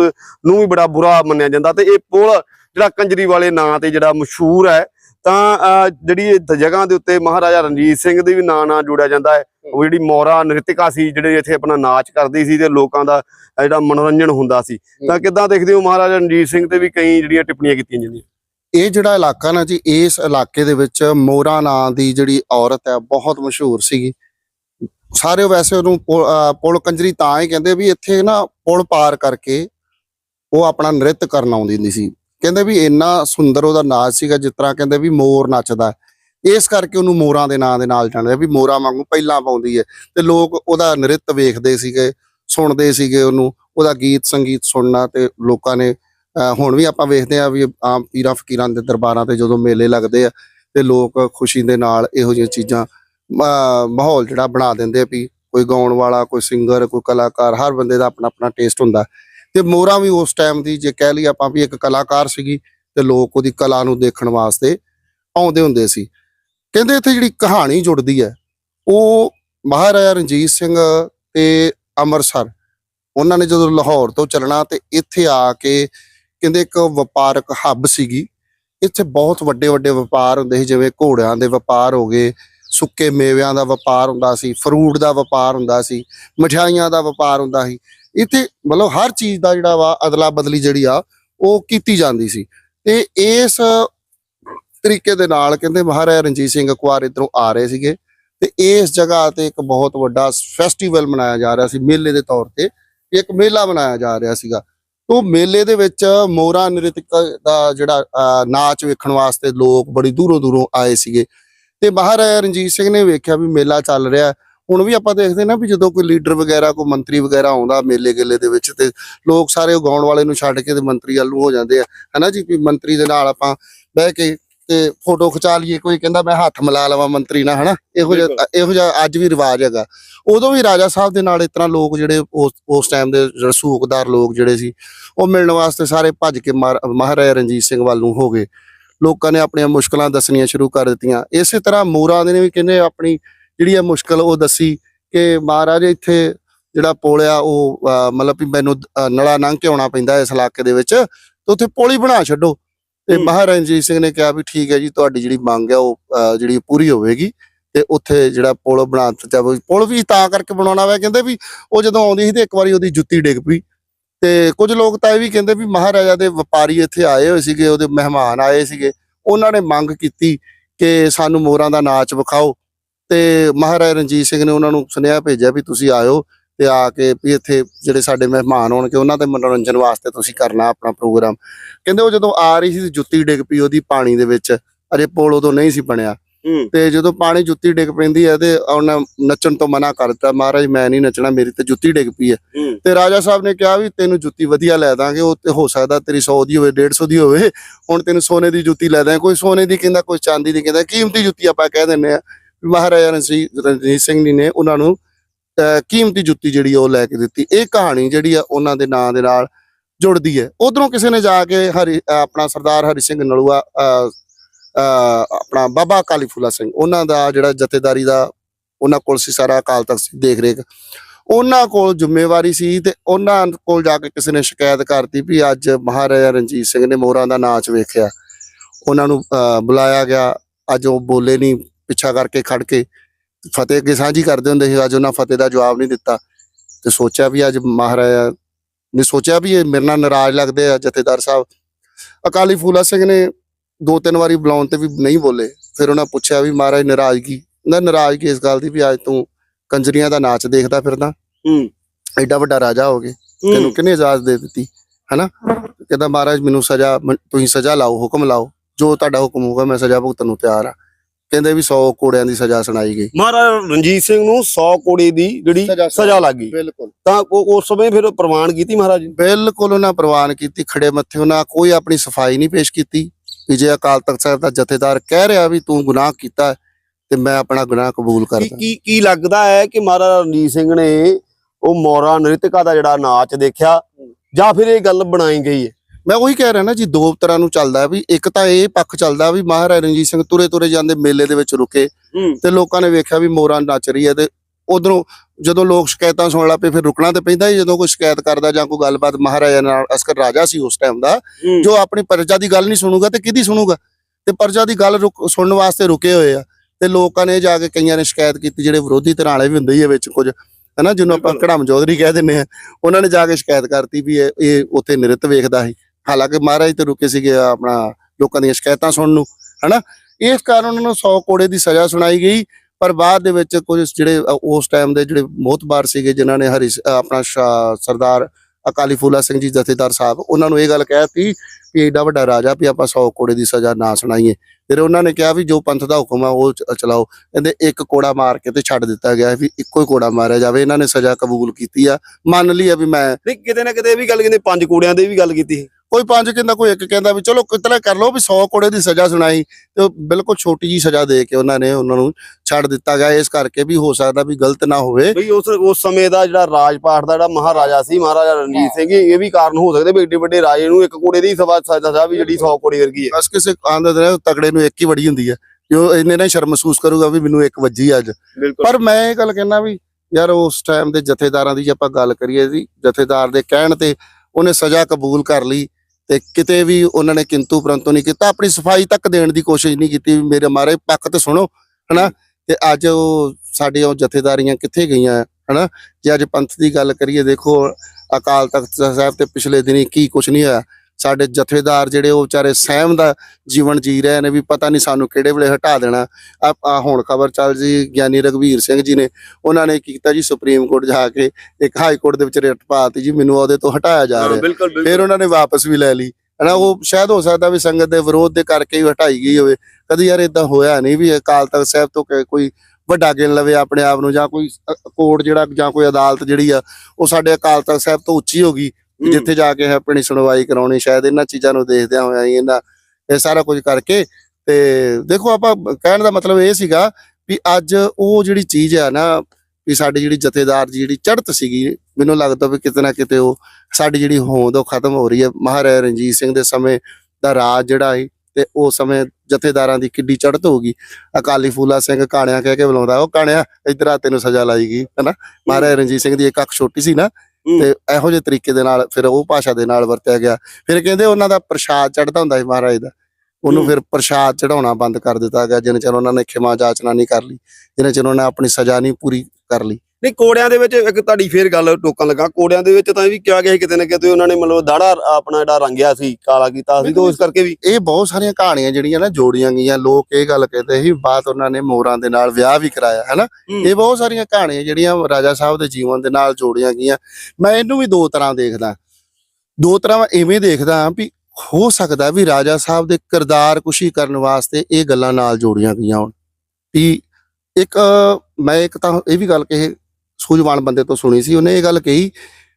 ਨੂੰ ਵੀ ਬੜਾ ਬੁਰਾ ਮੰਨਿਆ ਜਾਂਦਾ। ਤੇ ਇਹ ਪੁਲ ਜਿਹੜਾ ਕੰਜਰੀ ਵਾਲੇ ਨਾਂ ਤੇ ਜਿਹੜਾ ਮਸ਼ਹੂਰ ਹੈ ਤਾਂ ਅਹ, ਜਿਹੜੀ ਜਗ੍ਹਾ ਦੇ ਉੱਤੇ ਮਹਾਰਾਜਾ ਰਣਜੀਤ ਸਿੰਘ ਦੇ ਵੀ ਨਾਂ ਨਾਲ ਜੋੜਿਆ ਜਾਂਦਾ ਹੈ। ਉਹ ਜਿਹੜੀ ਮੋਰਾ ਨ੍ਰਿਤਿਕਾ ਸੀ ਜਿਹੜੇ ਇੱਥੇ ਆਪਣਾ ਨਾਚ ਕਰਦੀ ਸੀ ਤੇ ਲੋਕਾਂ ਦਾ ਜਿਹੜਾ ਮਨੋਰੰਜਨ ਹੁੰਦਾ ਸੀ ਤਾਂ ਕਿੱਦਾਂ ਦੇਖਦੇ ਹੋ ਮਹਾਰਾਜਾ ਰਣਜੀਤ ਸਿੰਘ ਤੇ ਵੀ ਕਈ ਜਿਹੜੀਆਂ ਟਿੱਪਣੀਆਂ ਕੀਤੀਆਂ ਜਾਂਦੀਆਂ? ਇਹ ਜਿਹੜਾ ਇਲਾਕਾ ਨਾ ਜੀ ਇਸ ਇਲਾਕੇ ਦੇ ਵਿੱਚ ਮੋਰਾ ਨਾਂ ਦੀ ਜਿਹੜੀ ਔਰਤ ਹੈ ਬਹੁਤ ਮਸ਼ਹੂਰ ਸੀਗੀ। ਸਾਰੇ ਵੈਸੇ ਉਹਨੂੰ ਪੁਲ ਕੰਜਰੀ ਤਾਂ ਹੀ ਕਹਿੰਦੇ ਵੀ ਇੱਥੇ ਨਾ ਪੁਲ ਪਾਰ ਕਰਕੇ ਉਹ ਆਪਣਾ ਨ੍ਰਿਤ ਕਰਨ ਆਉਂਦੀ ਹੁੰਦੀ ਸੀ। ਕਹਿੰਦੇ ਵੀ ਇੰਨਾ ਸੁੰਦਰ ਉਹਦਾ ਨਾਚ ਸੀਗਾ ਜਿਸ ਤਰ੍ਹਾਂ ਕਹਿੰਦੇ ਵੀ ਮੋਰ ਨੱਚਦਾ। ਇਸ ਕਰਕੇ ਉਹਨੂੰ ਮੋਰਾਂ ਦੇ ਨਾਂ ਦੇ ਨਾਲ ਜਾਣਦੇ ਆ ਵੀ ਮੋਰਾਂ ਵਾਂਗੂ ਪਹਿਲਾਂ ਪਾਉਂਦੀ ਹੈ ਤੇ ਲੋਕ ਉਹਦਾ ਨ੍ਰਿਤ ਵੇਖਦੇ ਸੀਗੇ, ਸੁਣਦੇ ਸੀਗੇ ਉਹਨੂੰ, ਉਹਦਾ ਗੀਤ ਸੰਗੀਤ ਸੁਣਨਾ ਤੇ ਲੋਕਾਂ ਨੇ ਹੁਣ ਵੀ ਆਪਾਂ ਵੇਖਦੇ ਆ ਵੀ ਆਮ ਪੀਰਾਂ ਫਕੀਰਾਂ ਦੇ ਦਰਬਾਰਾਂ ਤੇ ਜਦੋਂ ਮੇਲੇ ਲੱਗਦੇ ਆ ਤੇ ਲੋਕ ਖੁਸ਼ੀ ਦੇ ਨਾਲ ਇਹੋ ਜਿਹੀਆਂ ਚੀਜ਼ਾਂ ਅਹ ਮਾਹੌਲ ਜਿਹੜਾ ਬਣਾ ਦਿੰਦੇ ਆ ਵੀ ਕੋਈ ਗਾਉਣ ਵਾਲਾ, ਕੋਈ ਸਿੰਗਰ, ਕੋਈ ਕਲਾਕਾਰ, ਹਰ ਬੰਦੇ ਦਾ ਆਪਣਾ ਆਪਣਾ ਟੇਸਟ ਹੁੰਦਾ। ਤੇ ਮੋਰਾ ਵੀ ਉਸ ਟਾਈਮ ਦੀ ਜੇ ਕਹਿ ਲਈ ਆਪਾਂ ਵੀ ਇੱਕ ਕਲਾਕਾਰ ਸੀਗੀ ਤੇ ਲੋਕ ਉਹਦੀ ਕਲਾ ਨੂੰ ਦੇਖਣ ਵਾਸਤੇ ਆਉਂਦੇ ਹੁੰਦੇ ਸੀ। ਕਹਿੰਦੇ ਇੱਥੇ ਜਿਹੜੀ ਕਹਾਣੀ ਜੁੜਦੀ ਹੈ, ਉਹ ਮਹਾਰਾਜਾ ਰਣਜੀਤ ਸਿੰਘ ਤੇ ਅੰਮ੍ਰਿਤਸਰ, ਉਹਨਾਂ ਨੇ ਜਦੋਂ ਲਾਹੌਰ ਤੋਂ ਚੱਲਣਾ ਤੇ ਇੱਥੇ ਆ ਕੇ ਕਹਿੰਦੇ ਇੱਕ ਵਪਾਰਕ ਹੱਬ ਸੀਗੀ, ਇੱਥੇ ਬਹੁਤ ਵੱਡੇ ਵੱਡੇ ਵਪਾਰ ਹੁੰਦੇ ਸੀ, ਜਿਵੇਂ ਘੋੜਿਆਂ ਦੇ ਵਪਾਰ ਹੋ ਗਏ, ਸੁੱਕੇ ਮੇਵਿਆਂ ਦਾ ਵਪਾਰ ਹੁੰਦਾ ਸੀ, ਫਰੂਟ ਦਾ ਵਪਾਰ ਹੁੰਦਾ ਸੀ, ਮਠਿਆਈਆਂ ਦਾ ਵਪਾਰ ਹੁੰਦਾ ਸੀ। ਇੱਥੇ ਮਤਲਬ ਹਰ ਚੀਜ਼ ਦਾ ਜਿਹੜਾ ਵਾ ਅਦਲਾ ਬਦਲੀ ਜਿਹੜੀ ਆ, ਉਹ ਕੀਤੀ ਜਾਂਦੀ ਸੀ। ਤੇ ਇਸ ਤਰੀਕੇ ਦੇ ਨਾਲ ਕਹਿੰਦੇ ਮਹਾਰਾਜਾ ਰਣਜੀਤ ਸਿੰਘ ਕੁਆਰ ਇਧਰੋਂ ਆ ਰਹੇ ਸੀਗੇ ਤੇ ਇਸ ਜਗ੍ਹਾ ਤੇ ਇੱਕ ਬਹੁਤ ਵੱਡਾ ਫੈਸਟੀਵਲ ਮਨਾਇਆ ਜਾ ਰਿਹਾ ਸੀ ਮੇਲੇ ਦੇ ਤੌਰ ਤੇ, ਇੱਕ ਮੇਲਾ ਮਨਾਇਆ ਜਾ ਰਿਹਾ ਸੀਗਾ। ਉਹ ਮੇਲੇ ਦੇ ਵਿੱਚ ਮੋਰਾ ਨ੍ਰਿਤਕ ਦਾ ਜਿਹੜਾ ਨਾਚ ਵੇਖਣ ਵਾਸਤੇ ਲੋਕ ਬੜੀ ਦੂਰੋਂ ਦੂਰੋਂ ਆਏ ਸੀਗੇ। ਤੇ ਮਹਾਰਾਜਾ ਰਣਜੀਤ ਸਿੰਘ ਨੇ ਵੇਖਿਆ ਵੀ ਮੇਲਾ ਚੱਲ ਰਿਹਾ ਹੁਣ ਵੀ ਆਪਾਂ ਦੇਖਦੇ ਨਾ ਵੀ ਜਦੋਂ ਕੋਈ ਲੀਡਰ ਵਗੈਰਾ, ਕੋਈ ਮੰਤਰੀ ਵਗੈਰਾ ਆਉਂਦਾ ਮੇਲੇ ਗੇਲੇ ਦੇ ਵਿੱਚ ਤੇ ਲੋਕ ਸਾਰੇ ਉਗਾਉਣ ਵਾਲੇ ਨੂੰ ਛੱਡ ਕੇ ਤੇ ਮੰਤਰੀ ਵੱਲ ਨੂੰ ਹੋ ਜਾਂਦੇ ਆ। ਹਨਾ ਜੀ? ਵੀ ਮੰਤਰੀ ਦੇ ਨਾਲ ਆਪਾਂ ਬਹਿ ਕੇ ਤੇ ਫੋਟੋ ਖਿਚਾ ਲਈਏ ਕੋਈ ਕਹਿੰਦਾ ਮੈਂ ਹੱਥ ਮਿਲਾ ਲਵਾਂ ਮੰਤਰੀ ਨਾਲ ਹਨਾ? ਇਹੋ ਜਿਹਾ ਇਹੋ ਜਿਹਾ ਅੱਜ ਵੀ ਰਿਵਾਜ ਹੈਗਾ। ਉਦੋਂ ਵੀ ਰਾਜਾ ਸਾਹਿਬ ਦੇ ਨਾਲ ਤਰ੍ਹਾਂ ਲੋਕ ਜਿਹੜੇ ਉਸ ਉਸ ਟਾਈਮ ਦੇ ਰਸੂਖਦਾਰ ਲੋਕ ਜਿਹੜੇ ਸੀ ਉਹ ਮਿਲਣ ਵਾਸਤੇ ਸਾਰੇ ਭੱਜ ਕੇ ਮਹਾਰ- ਮਹਾਰਾਜਾ ਰਣਜੀਤ ਸਿੰਘ ਵੱਲ ਨੂੰ ਹੋ ਗਏ। ਲੋਕਾਂ ਨੇ ਆਪਣੀਆਂ ਮੁਸ਼ਕਲਾਂ ਦੱਸਣੀਆਂ ਸ਼ੁਰੂ ਕਰ ਦਿੱਤੀਆਂ। ਇਸੇ ਤਰ੍ਹਾਂ ਮੋਰਾਂ ਦੇ ਨੇ ਵੀ ਕਹਿੰਦੇ ਆਪਣੀ ਜਿਹੜੀ ਇਹ ਮੁਸ਼ਕਲ ਉਹ ਦੱਸੀ ਕਿ ਮਹਾਰਾਜ ਇੱਥੇ ਜਿਹੜਾ ਪੁਲ ਆ ਉਹ ਮਤਲਬ ਵੀ ਮੈਨੂੰ ਨਲਾ ਲੰਘ ਕੇ ਆਉਣਾ ਪੈਂਦਾ ਇਸ ਇਲਾਕੇ ਦੇ ਵਿੱਚ ਤੇ ਉੱਥੇ ਪੁਲ ਹੀ ਬਣਾ ਛੱਡੋ। ਤੇ। ਮਹਾਰਾਜਾ ਰਣਜੀਤ ਸਿੰਘ ਨੇ ਕਿਹਾ ਵੀ ਠੀਕ ਹੈ ਜੀ ਤੁਹਾਡੀ ਜਿਹੜੀ ਮੰਗ ਹੈ ਉਹ ਅਹ, ਜਿਹੜੀ ਪੂਰੀ ਹੋਵੇਗੀ ਤੇ ਉੱਥੇ ਜਿਹੜਾ ਪੁਲ ਬਣਾ ਦਿੱਤਾ ਜਾਵੇ ਪੁਲ ਵੀ ਤਾਂ ਕਰਕੇ ਬਣਾਉਣਾ ਵਾ ਕਹਿੰਦੇ ਵੀ ਉਹ ਜਦੋਂ ਆਉਂਦੀ ਸੀ ਤੇ ਇੱਕ ਵਾਰੀ ਉਹਦੀ ਜੁੱਤੀ ਡਿੱਗ ਪਈ ਤੇ ਕੁਝ ਲੋਕ ਤਾਂ ਇਹ ਵੀ ਕਹਿੰਦੇ ਵੀ ਮਹਾਰਾਜਾ ਦੇ ਵਪਾਰੀ ਇੱਥੇ ਆਏ ਹੋਏ ਸੀਗੇ ਉਹਦੇ ਮਹਿਮਾਨ ਆਏ ਸੀਗੇ ਉਹਨਾਂ ਨੇ ਮੰਗ ਕੀਤੀ ਕਿ ਸਾਨੂੰ ਮੋਰਾਂ ਦਾ ਨਾਚ ਵਿਖਾਓ ਤੇ ਮਹਾਰਾਜਾ ਰਣਜੀਤ ਸਿੰਘ ਨੇ ਉਹਨਾਂ ਨੂੰ ਸੁਨੇਹਾ ਭੇਜਿਆ ਵੀ ਤੁਸੀਂ ਆਇਓ ਤੇ ਆ ਕੇ ਵੀ ਇੱਥੇ ਜਿਹੜੇ ਸਾਡੇ ਮਹਿਮਾਨ ਹੋਣਗੇ ਉਹਨਾਂ ਦੇ ਮਨੋਰੰਜਨ ਵਾਸਤੇ ਤੁਸੀਂ ਕਰਨਾ ਆਪਣਾ ਪ੍ਰੋਗਰਾਮ। ਕਹਿੰਦੇ ਉਹ ਜਦੋਂ ਆ ਰਹੀ ਸੀ ਜੁੱਤੀ ਡਿੱਗ ਪਈ ਉਹਦੀ ਪਾਣੀ ਦੇ ਵਿੱਚ। ਅਜੇ ਪੁਲ ਉਦੋਂ ਨਹੀਂ ਸੀ ਬਣਿਆ। ਤੇ ਜਦੋਂ ਪਾਣੀ ਜੁੱਤੀ ਡਿੱਗ ਪੈਂਦੀ ਹੈ ਤੇ ਉਹਨਾਂ ਨੱਚਣ ਤੋਂ ਮਨਾ ਕਰ ਦਿੱਤਾ ਮਹਾਰਾਜ ਮੈਂ ਨਹੀਂ ਨੱਚਣਾ ਮੇਰੀ ਤੇ ਜੁੱਤੀ ਡਿੱਗ ਪਈ ਹੈ। ਤੇ ਰਾਜਾ ਸਾਹਿਬ ਨੇ ਕਿਹਾ ਵੀ ਤੈਨੂੰ ਜੁੱਤੀ ਵਧੀਆ ਲੈ ਦਾਂਗੇ ਉਹ ਤੇ ਹੋ ਸਕਦਾ ਤੇਰੀ 100 ਦੀ ਹੋਵੇ 150 ਦੀ ਹੋਵੇ ਹੁਣ ਤੈਨੂੰ ਸੋਨੇ ਦੀ ਜੁੱਤੀ ਲੈ ਦਾਂਗੇ। ਕੋਈ ਸੋਨੇ ਦੀ ਕਹਿੰਦਾ ਕੋਈ ਚਾਂਦੀ ਦੀ ਕਹਿੰਦਾ ਕੀਮਤੀ ਜੁੱਤੀ ਆਪਾਂ ਕਹਿ ਦਿੰਨੇ ਆ ਮਹਾਰਾਜਾ ਰਣਜੀਤ ਸਿੰਘ ਜੀ ਨੇ ਉਹਨਾਂ ਨੂੰ ਕੀਮਤੀ ਜੁੱਤੀ ਜਿਹੜੀ ਉਹ ਲੈ ਕੇ ਦਿੱਤੀ। ਇਹ ਕਹਾਣੀ ਜਿਹੜੀ ਆ ਉਹਨਾਂ ਦੇ ਨਾਂ ਦੇ ਨਾਲ ਜੁੜਦੀ ਹੈ। ਉਧਰੋਂ ਕਿਸੇ ਨੇ ਜਾ ਕੇ ਹਰੀ ਆਪਣਾ ਸਰਦਾਰ ਹਰੀ ਸਿੰਘ ਨਲੂਆ ਆਪਣਾ ਬਾਬਾ ਕਾਲੀ ਫੂਲਾ ਸਿੰਘ ਉਹਨਾਂ ਦਾ ਜਿਹੜਾ ਜਥੇਦਾਰੀ ਦਾ ਉਹਨਾਂ ਕੋਲ ਸੀ ਸਾਰਾ ਅਕਾਲ ਤਖਤ ਸੀ ਦੇਖ ਰੇਖ ਉਹਨਾਂ ਕੋਲ ਜ਼ਿੰਮੇਵਾਰੀ ਸੀ ਤੇ ਉਹਨਾਂ ਕੋਲ ਜਾ ਕੇ ਕਿਸੇ ਨੇ ਸ਼ਿਕਾਇਤ ਕਰਤੀ ਵੀ ਅੱਜ ਮਹਾਰਾਜਾ ਰਣਜੀਤ ਸਿੰਘ ਨੇ ਮੋਹਰਾਂ ਦਾ ਨਾਚ ਵੇਖਿਆ। ਉਹਨਾਂ ਨੂੰ ਅਹ, ਬੁਲਾਇਆ ਗਿਆ। ਅੱਜ ਉਹ ਬੋਲੇ ਨਹੀਂ ਪਿੱਛਾ ਕਰਕੇ ਖੜ ਕੇ ਫਤਿਹ ਅੱਗੇ ਸਾਂਝੀ ਕਰਦੇ ਹੁੰਦੇ ਸੀ ਅੱਜ ਉਹਨਾਂ ਫਤਿਹ ਦਾ ਜਵਾਬ ਨਹੀਂ ਦਿੱਤਾ। ਤੇ ਸੋਚਿਆ ਵੀ ਅੱਜ ਮਹਾਰਾਜਾ ਨੇ ਸੋਚਿਆ ਵੀ ਇਹ ਮੇਰੇ ਨਾਲ ਨਾਰਾਜ਼ ਲੱਗਦੇ ਆ ਜਥੇਦਾਰ ਸਾਹਿਬ। ਅਕਾਲੀ ਫੂਲਾ ਸਿੰਘ ਨੇ ਦੋ ਤਿੰਨ ਵਾਰੀ ਬੁਲਾਉਣ ਤੇ ਵੀ ਨਹੀਂ ਬੋਲੇ। ਫਿਰ ਉਹਨਾਂ ਪੁੱਛਿਆ ਵੀ ਮਹਾਰਾਜ ਨਾਰਾਜ਼ਗੀ ਨਾ ਨਾਰਾਜ਼ਗੀ ਇਸ ਗੱਲ ਦੀ ਵੀ ਅੱਜ ਤੂੰ ਕੰਜਰੀਆਂ ਦਾ ਨਾਚ ਦੇਖਦਾ ਫਿਰਦਾ? ਹੂੰ। ਐਡਾ ਵੱਡਾ ਰਾਜਾ ਹੋ ਗਏ। ਤੈਨੂੰ ਕਿਹਨੇ ਇਜਾਜ਼ਤ ਦੇ ਦਿੱਤੀ? ਹਨਾ? ਕਹਿੰਦਾ ਮਹਾਰਾਜ ਮੈਨੂੰ ਸਜ਼ਾ ਤੁਸੀਂ ਸਜ਼ਾ ਲਾਓ ਹੁਕਮ ਲਾਓ। ਜੋ ਤੁਹਾਡਾ ਹੁਕਮ ਹੋਊਗਾ ਮੈਂ ਸਜ਼ਾ ਭੁਗਤਣ ਨੂੰ ਤਿਆਰ ਆ। ਕਹਿੰਦੇ ਵੀ 100 ਕੋੜਿਆਂ ਦੀ ਸਜ਼ਾ ਸੁਣਾਈ ਗਈ। ਮਹਾਰਾਜਾ ਰਣਜੀਤ ਸਿੰਘ ਨੂੰ 100 ਕੋੜੀ ਦੀ ਜਿਹੜੀ ਸਜ਼ਾ ਸਜ਼ਾ ਲੱਗ ਬਿਲਕੁਲ। ਤਾਂ ਉਸ ਸਮੇਂ ਫਿਰ ਪ੍ਰਮਾਣ ਕੀਤੀ ਮਹਾਰਾਜ ਜੀ? ਬਿਲਕੁਲ ਉਹਨਾਂ ਪ੍ਰਵਾਨ ਕੀਤੀ ਖੜੇ ਮੱਥੇ ਉਹਨਾਂ ਕੋਈ ਆਪਣੀ ਸਫ਼ਾਈ ਨਹੀਂ ਪੇਸ਼ ਕੀਤੀ। ਵੀ ਜੇ ਅਕਾਲ ਤਖਤ ਸਾਹਿਬ ਦਾ ਜਥੇਦਾਰ ਕਹਿ ਰਿਹਾ ਵੀ ਤੂੰ ਗੁਨਾਹ ਕੀਤਾ ਤੇ ਮੈਂ ਆਪਣਾ ਗੁਨਾਹ ਕਬੂਲ ਕੀ ਕਰਦਾ ਕੀ ਕੀ ਲੱਗਦਾ ਹੈ ਕਿ ਮਹਾਰਾਜਾ ਰਣਜੀਤ ਸਿੰਘ ਨੇ ਉਹ ਮੋਰਾ ਨ੍ਰਿਤਕਾ ਦਾ ਜਿਹੜਾ ਨਾਚ ਦੇਖਿਆ ਜਾਂ ਫਿਰ ਇਹ ਗੱਲ ਬਣਾਈ ਗਈ ਹੈ? ਮੈਂ ਉਹੀ ਕਹਿ ਰਿਹਾ ਨਾ ਜੀ ਦੋ ਤਰ੍ਹਾਂ ਨੂੰ ਚੱਲਦਾ ਵੀ ਇੱਕ ਤਾਂ ਇਹ ਪੱਖ ਚੱਲਦਾ ਵੀ ਮਹਾਰਾਜਾ ਰਣਜੀਤ ਸਿੰਘ ਤੁਰੇ ਤੁਰੇ ਜਾਂਦੇ ਮੇਲੇ ਦੇ ਵਿੱਚ ਰੁਕੇ ਤੇ ਲੋਕਾਂ ਨੇ ਵੇਖਿਆ ਵੀ ਮੋਰਾਂ ਨੱਚ ਰਹੀ ਹੈ ਤੇ ਉਧਰੋਂ ਜਦੋਂ ਲੋਕ ਸ਼ਿਕਾਇਤਾਂ ਸੁਣਨ ਲੱਗ ਪਏ ਫਿਰ ਰੁਕਣਾ ਤੇ ਪੈਂਦਾ ਹੀ ਜਦੋਂ ਕੋਈ ਸ਼ਿਕਾਇਤ ਕਰਦਾ ਜਾਂ ਕੋਈ ਗੱਲਬਾਤ ਮਹਾਰਾਜਾ ਨਾਲ ਅਸਕਰ ਰਾਜਾ ਸੀ ਉਸ ਟਾਈਮ ਦਾ ਜੋ ਆਪਣੀ ਪ੍ਰਜਾ ਦੀ ਗੱਲ ਨਹੀਂ ਸੁਣੂਗਾ ਤੇ ਕਿਹਦੀ ਸੁਣੂਗਾ? ਤੇ ਪ੍ਰਜਾ ਦੀ ਗੱਲ ਸੁਣਨ ਵਾਸਤੇ ਰੁਕੇ ਹੋਏ ਆ। ਤੇ ਲੋਕਾਂ ਨੇ ਜਾ ਕੇ ਕਈਆਂ ਨੇ ਸ਼ਿਕਾਇਤ ਕੀਤੀ ਜਿਹੜੇ ਵਿਰੋਧੀ ਧਿਰਾਂ ਵਾਲੇ ਵੀ ਹੁੰਦੇ ਹੀ ਆ ਵਿੱਚ ਕੁਝ ਹਨਾ ਜਿਹਨੂੰ ਆਪਾਂ। ਕੜਮ ਚੌਧਰੀ ਕਹਿ ਦਿੰਨੇ ਆ ਉਹਨਾਂ ਨੇ ਜਾ ਕੇ ਸ਼ਿਕਾਇਤ ਕਰਤੀ ਵੀ ਇਹ ਉੱਥੇ ਨ੍ਰਿਤ ਵੇਖਦਾ ਸੀ। ਹਾਲਾਂਕਿ ਮਹਾਰਾਜ ਤੇ ਰੁਕੇ ਸੀਗੇ ਆਪਣਾ ਲੋਕਾਂ ਦੀਆਂ ਸ਼ਿਕਾਇਤਾਂ ਸੁਣਨ ਨੂੰ, ਹਨਾ? ਇਸ ਕਾਰਨ ਉਹਨਾਂ ਨੂੰ 100 ਕੋੜੇ ਦੀ ਸਜ਼ਾ ਸੁਣਾਈ ਗਈ, ਪਰ ਬਾਅਦ ਦੇ ਵਿੱਚ ਕੁਝ ਜਿਹੜੇ ਉਸ ਟਾਈਮ ਦੇ ਜਿਹੜੇ ਮੋਹਤਬਾਰ ਸੀਗੇ, ਜਿਨ੍ਹਾਂ ਨੇ ਹਰੀ ਆਪਣਾ ਸ਼ਾ- ਸਰਦਾਰ ਅਕਾਲੀ ਫੂਲਾ ਸਿੰਘ ਜੀ ਜਥੇਦਾਰ ਸਾਹਿਬ, ਉਹਨਾਂ ਨੂੰ ਇਹ ਗੱਲ ਕਹਿਤੀ ਕਿ ਏਡਾ ਵੱਡਾ ਰਾਜਾ ਵੀ ਆਪਾਂ 100 ਕੋੜੇ ਦੀ ਸਜ਼ਾ ਨਾ ਸੁਣਾਈਏ। ਫਿਰ ਉਹਨਾਂ ਨੇ ਕਿਹਾ ਵੀ ਜੋ ਪੰਥ ਦਾ ਹੁਕਮ ਆ, ਉਹ ਚਲਾਓ। ਕਹਿੰਦੇ ਇੱਕ ਕੋੜਾ ਮਾਰ ਕੇ ਤੇ ਛੱਡ ਦਿੱਤਾ ਗਿਆ ਵੀ ਇੱਕੋ ਹੀ ਕੋੜਾ ਮਾਰਿਆ ਜਾਵੇ। ਇਹਨਾਂ ਨੇ ਸਜ਼ਾ ਕਬੂਲ ਕੀਤੀ ਆ। ਮੰਨ ਲਈ ਆ ਵੀ ਮੈਂ ਨਹੀਂ, ਕਿਤੇ ਨਾ ਕਿਤੇ ਇਹ ਵੀ ਗੱਲ ਕਹਿੰਦੇ ਪੰਜ ਕੋੜਿਆਂ ਦੀ ਵੀ ਗੱਲ ਕੀਤੀ ਸੀ। ਕੋਈ ਪੰਜ ਕਹਿੰਦਾ ਕੋਈ ਇੱਕ ਕਹਿੰਦਾ ਵੀ ਚਲੋ ਕਿਤਨਾ ਕਰ ਲਓ ਵੀ 100 ਕੋੜੇ ਦੀ ਸਜ਼ਾ ਸੁਣਾਈ ਤੇ ਬਿਲਕੁਲ ਛੋਟੀ ਜੀ ਸਜ਼ਾ ਦੇ ਕੇ ਉਹਨਾਂ ਨੇ ਉਹਨਾਂ ਨੂੰ ਛੱਡ ਦਿੱਤਾ ਗਿਆ। ਇਸ ਕਰਕੇ ਵੀ ਹੋ ਸਕਦਾ ਵੀ ਗਲਤ ਨਾ ਹੋਵੇ। ਬਈ ਉਸ ਉਸ ਸਮੇਂ ਦਾ ਜਿਹੜਾ ਰਾਜਪਾਟ ਦਾ ਜਿਹੜਾ ਮਹਾਰਾਜਾ ਸੀ ਮਹਾਰਾਜਾ ਰਣਜੀਤ ਸਿੰਘ ਇਹ ਵੀ ਕਾਰਨ ਹੋ ਸਕਦੇ ਵੀ ਏਡੇ ਵੱਡੇ ਰਾਜੇ ਨੂੰ ਇੱਕ ਕੋੜੇ ਦੀ ਸਵਾ ਸਜ਼ਾ ਵੀ ਜਿਹੜੀ 100 ਕੋੜੀ ਵਰਗੀ ਹੈ। ਬਸ ਕਿਸੇ ਆਂਦੇ ਨੇ ਤਗੜੇ ਨੂੰ ਇੱਕ ਹੀ ਵੜੀ ਹੁੰਦੀ ਹੈ। ਜੋ ਇੰਨੇ ਨਾਲ ਸ਼ਰਮ ਮਹਿਸੂਸ ਕਰੂਗਾ ਵੀ ਮੈਨੂੰ ਇੱਕ ਵੱਜੀ ਅੱਜ। ਪਰ ਮੈਂ ਇਹ ਗੱਲ ਕਹਿਣਾ ਵੀ ਯਾਰ ਉਸ ਟਾਈਮ ਦੇ ਜਥੇਦਾਰਾਂ ਦੀ ਜੇ ਆਪਾਂ ਗੱਲ ਕਰੀਏ ਜੀ ਜਥੇਦਾਰ ਦੇ ਕਹਿਣ ਤੇ ਉਹਨੇ ਸਜ਼ਾ ਕਬੂਲ ਕਰ ਲਈ। ਤੇ ਕਿਤੇ ਵੀ ਉਹਨਾਂ ਨੇ ਕਿੰਤੂ ਪਰੰਤੂ ਨਹੀਂ ਕੀਤਾ, ਆਪਣੀ ਸਫ਼ਾਈ ਤੱਕ ਦੇਣ ਦੀ ਕੋਸ਼ਿਸ਼ ਨਹੀਂ ਕੀਤੀ। ਮੇਰੇ ਮਾਰੇ ਪੱਖ ਤੇ ਸੁਣੋ, ਹਨਾ? ਤੇ ਅੱਜ ਉਹ ਸਾਡੀਆਂ ਉਹ ਜਥੇਦਾਰੀਆਂ ਕਿੱਥੇ ਗਈਆਂ, ਹਨਾ? ਜੇ ਅੱਜ ਪੰਥ ਦੀ ਗੱਲ ਕਰੀਏ, ਦੇਖੋ ਅਕਾਲ ਤਖਤ ਸਾਹਿਬ ਤੇ ਪਿਛਲੇ ਦਿਨੀ ਕੀ ਕੁਝ ਨਹੀਂ ਹੋਇਆ। ਸਾਡੇ ਜਥੇਦਾਰ ਜਿਹੜੇ ਉਹ ਵਿਚਾਰੇ ਸਹਿਮ ਦਾ ਜੀਵਨ ਜੀ ਰਹੇ ਨੇ ਵੀ ਪਤਾ ਨਹੀਂ ਸਾਨੂੰ ਕਿਹੜੇ ਵੇਲੇ ਹਟਾ ਦੇਣਾ। ਆ ਹੁਣ ਖਬਰ ਚੱਲ ਜੀ ਗਿਆਨੀ ਰਗਵੀਰ ਸਿੰਘ ਜੀ ਨੇ। ਉਹਨਾਂ ਨੇ ਕੀਤਾ ਜੀ ਸੁਪਰੀਮ ਕੋਰਟ ਜਾ ਕੇ ਇੱਕ ਹਾਈ ਕੋਰਟ ਦੇ ਵਿੱਚ ਰਿਟ ਪਾਤੀ ਜੀ ਮੈਨੂੰ ਉਹਦੇ ਤੋਂ ਹਟਾਇਆ ਜਾ ਰਿਹਾ। ਫਿਰ ਉਹਨਾਂ ਨੇ ਵਾਪਸ ਵੀ ਲੈ ਲਈ। ਹਨਾ ਉਹ ਸ਼ਾਇਦ ਹੋ ਸਕਦਾ ਵੀ ਸੰਗਤ ਦੇ ਵਿਰੋਧ ਦੇ ਕਰਕੇ ਹੀ ਹਟਾਈ ਗਈ ਹੋਵੇ। ਕਦੀ ਯਾਰ ਇਦਾਂ ਹੋਇਆ ਨਹੀਂ ਵੀ ਅਕਾਲ ਤਖਤ ਸਾਹਿਬ ਤੋਂ ਕੋਈ ਵੱਡਾ ਗਿਣ ਲਵੇ ਆਪਣੇ ਆਪ ਨੂੰ ਜਾਂ ਕੋਈ ਕੋਰਟ ਜਿਹੜਾ ਜਾਂ ਕੋਈ ਅਦਾਲਤ ਜਿਹੜੀ ਆ ਉਹ ਸਾਡੇ ਅਕਾਲ ਤਖਤ ਸਾਹਿਬ ਤੋਂ ਉੱਚੀ ਹੋ ਗਈ। ਜਿੱਥੇ ਜਾ ਕੇ ਆਪਣੀ ਸੁਣਵਾਈ ਕਰਾਉਣੀ, ਸ਼ਾਇਦ ਇਹਨਾਂ ਚੀਜ਼ਾਂ ਨੂੰ ਦੇਖਦਿਆਂ ਹੋਇਆ ਹੀ ਇਹਨਾਂ, ਇਹ ਸਾਰਾ ਕੁਝ ਕਰਕੇ ਤੇ ਦੇਖੋ ਆਪਾਂ ਕਹਿਣ ਦਾ ਮਤਲਬ ਇਹ ਸੀਗਾ ਵੀ ਅੱਜ ਉਹ ਜਿਹੜੀ ਚੀਜ਼ ਆ ਨਾ, ਵੀ ਸਾਡੀ ਜਿਹੜੀ ਜਥੇਦਾਰ ਦੀ ਜਿਹੜੀ ਚੜਤ ਸੀਗੀ, ਮੈਨੂੰ ਲੱਗਦਾ ਵੀ ਕਿਤੇ ਨਾ ਕਿਤੇ ਉਹ ਸਾਡੀ ਜਿਹੜੀ ਹੋਂਦ ਉਹ ਖਤਮ ਹੋ ਰਹੀ ਹੈ ਮਹਾਰਾਜਾ ਰਣਜੀਤ ਸਿੰਘ ਦੇ ਸਮੇਂ ਦਾ ਰਾਜ ਜਿਹੜਾ ਸੀ ਤੇ ਉਹ ਸਮੇਂ ਜਥੇਦਾਰਾਂ ਦੀ ਕਿੱਡੀ ਚੜ੍ਹਤ ਹੋਊਗੀ ਅਕਾਲੀ ਫੂਲਾ ਸਿੰਘ ਕਾਣਿਆ ਕਹਿ ਕੇ ਬੁਲਾਉਂਦਾ, ਉਹ ਕਾਣਿਆ, ਇਧਰ ਆ ਤੈਨੂੰ ਸਜ਼ਾ ਲਾਈ ਗਈ, ਹੈਨਾ? ਮਹਾਰਾਜਾ ਰਣਜੀਤ ਸਿੰਘ ਦੀ ਇੱਕ ਅੱਖ ਛੋਟੀ ਸੀ ਨਾ ਤੇ ਇਹੋ ਜਿਹੇ ਤਰੀਕੇ ਦੇ ਨਾਲ ਫਿਰ ਉਹ ਭਾਸ਼ਾ ਦੇ ਨਾਲ ਵਰਤਿਆ ਗਿਆ। ਫਿਰ ਕਹਿੰਦੇ ਉਹਨਾਂ ਦਾ ਪ੍ਰਸ਼ਾਦ ਚੜਦਾ ਹੁੰਦਾ ਸੀ ਮਹਾਰਾਜ ਦਾ। ਉਹਨੂੰ। ਫਿਰ ਪ੍ਰਸ਼ਾਦ ਚੜਾਉਣਾ ਬੰਦ ਕਰ ਦਿੱਤਾ ਗਿਆ। ਜਿੰਨੇ ਚਿਰ ਉਹਨਾਂ ਨੇ ਖਿਮਾ ਜਾਚਨਾ ਨਹੀਂ ਕਰ ਲਈ ਜਿੰਨੇ ਚਿਰ ਉਹਨਾਂ ਨੇ ਆਪਣੀ ਸਜ਼ਾ ਨਹੀਂ ਪੂਰੀ ਕਰ ਲਈ। ਨਹੀਂ ਕੋੜਿਆਂ ਦੇ ਵਿੱਚ ਇੱਕ ਤੁਹਾਡੀ ਫੇਰ ਗੱਲ ਟੋਕਣ ਲੱਗਾ। ਕੋੜਿਆਂ ਦੇ ਵਿੱਚ ਤਾਂ ਇਹ ਵੀ ਕਿਹਾ ਗਿਆ ਸੀ ਕਿਤੇ ਨਾ ਕਿਤੇ ਉਹਨਾਂ ਨੇ ਮਤਲਬ ਦਾੜਾ ਆਪਣਾ ਜਿਹੜਾ ਰੰਗਿਆ ਸੀ ਕਾਲਾ ਕੀਤਾ ਸੀ ਤੇ ਉਸ ਕਰਕੇ ਵੀ। ਇਹ ਬਹੁਤ ਸਾਰੀਆਂ ਕਹਾਣੀਆਂ ਜਿਹੜੀਆਂ ਨਾ ਜੋੜੀਆਂ ਗਈਆਂ ਲੋਕ ਇਹ ਗੱਲ ਕਹਿੰਦੇ ਸੀ ਬਾਤ ਉਹਨਾਂ ਨੇ ਮੋਰਾਂ ਦੇ ਨਾਲ ਵਿਆਹ ਵੀ ਕਰਾਇਆ ਹੈਨਾ। ਇਹ ਬਹੁਤ ਸਾਰੀਆਂ ਕਹਾਣੀਆਂ ਜਿਹੜੀਆਂ ਰਾਜਾ ਸਾਹਿਬ ਦੇ ਜੀਵਨ ਦੇ ਨਾਲ ਜੋੜੀਆਂ ਗਈਆਂ। ਮੈਂ ਇਹਨੂੰ ਵੀ ਦੋ ਤਰ੍ਹਾਂ ਦੇਖਦਾ। ਦੋ ਤਰ੍ਹਾਂ ਇਵੇਂ ਦੇਖਦਾ ਵੀ ਹੋ ਸਕਦਾ ਵੀ ਰਾਜਾ ਸਾਹਿਬ ਦੇ ਕਿਰਦਾਰ ਕੁਸ਼ੀ ਕਰਨ ਵਾਸਤੇ ਇਹ ਗੱਲਾਂ ਨਾਲ ਜੋੜੀਆਂ ਗਈਆਂ ਹੋਣ। ਵੀ ਇੱਕ ਮੈਂ ਇੱਕ ਤਾਂ ਇਹ ਵੀ ਗੱਲ ਕਹੇ ਸੂਝਵਾਨ ਬੰਦੇ ਤੋਂ ਸੁਣੀ ਸੀ ਉਹਨੇ ਇਹ ਗੱਲ ਕਹੀ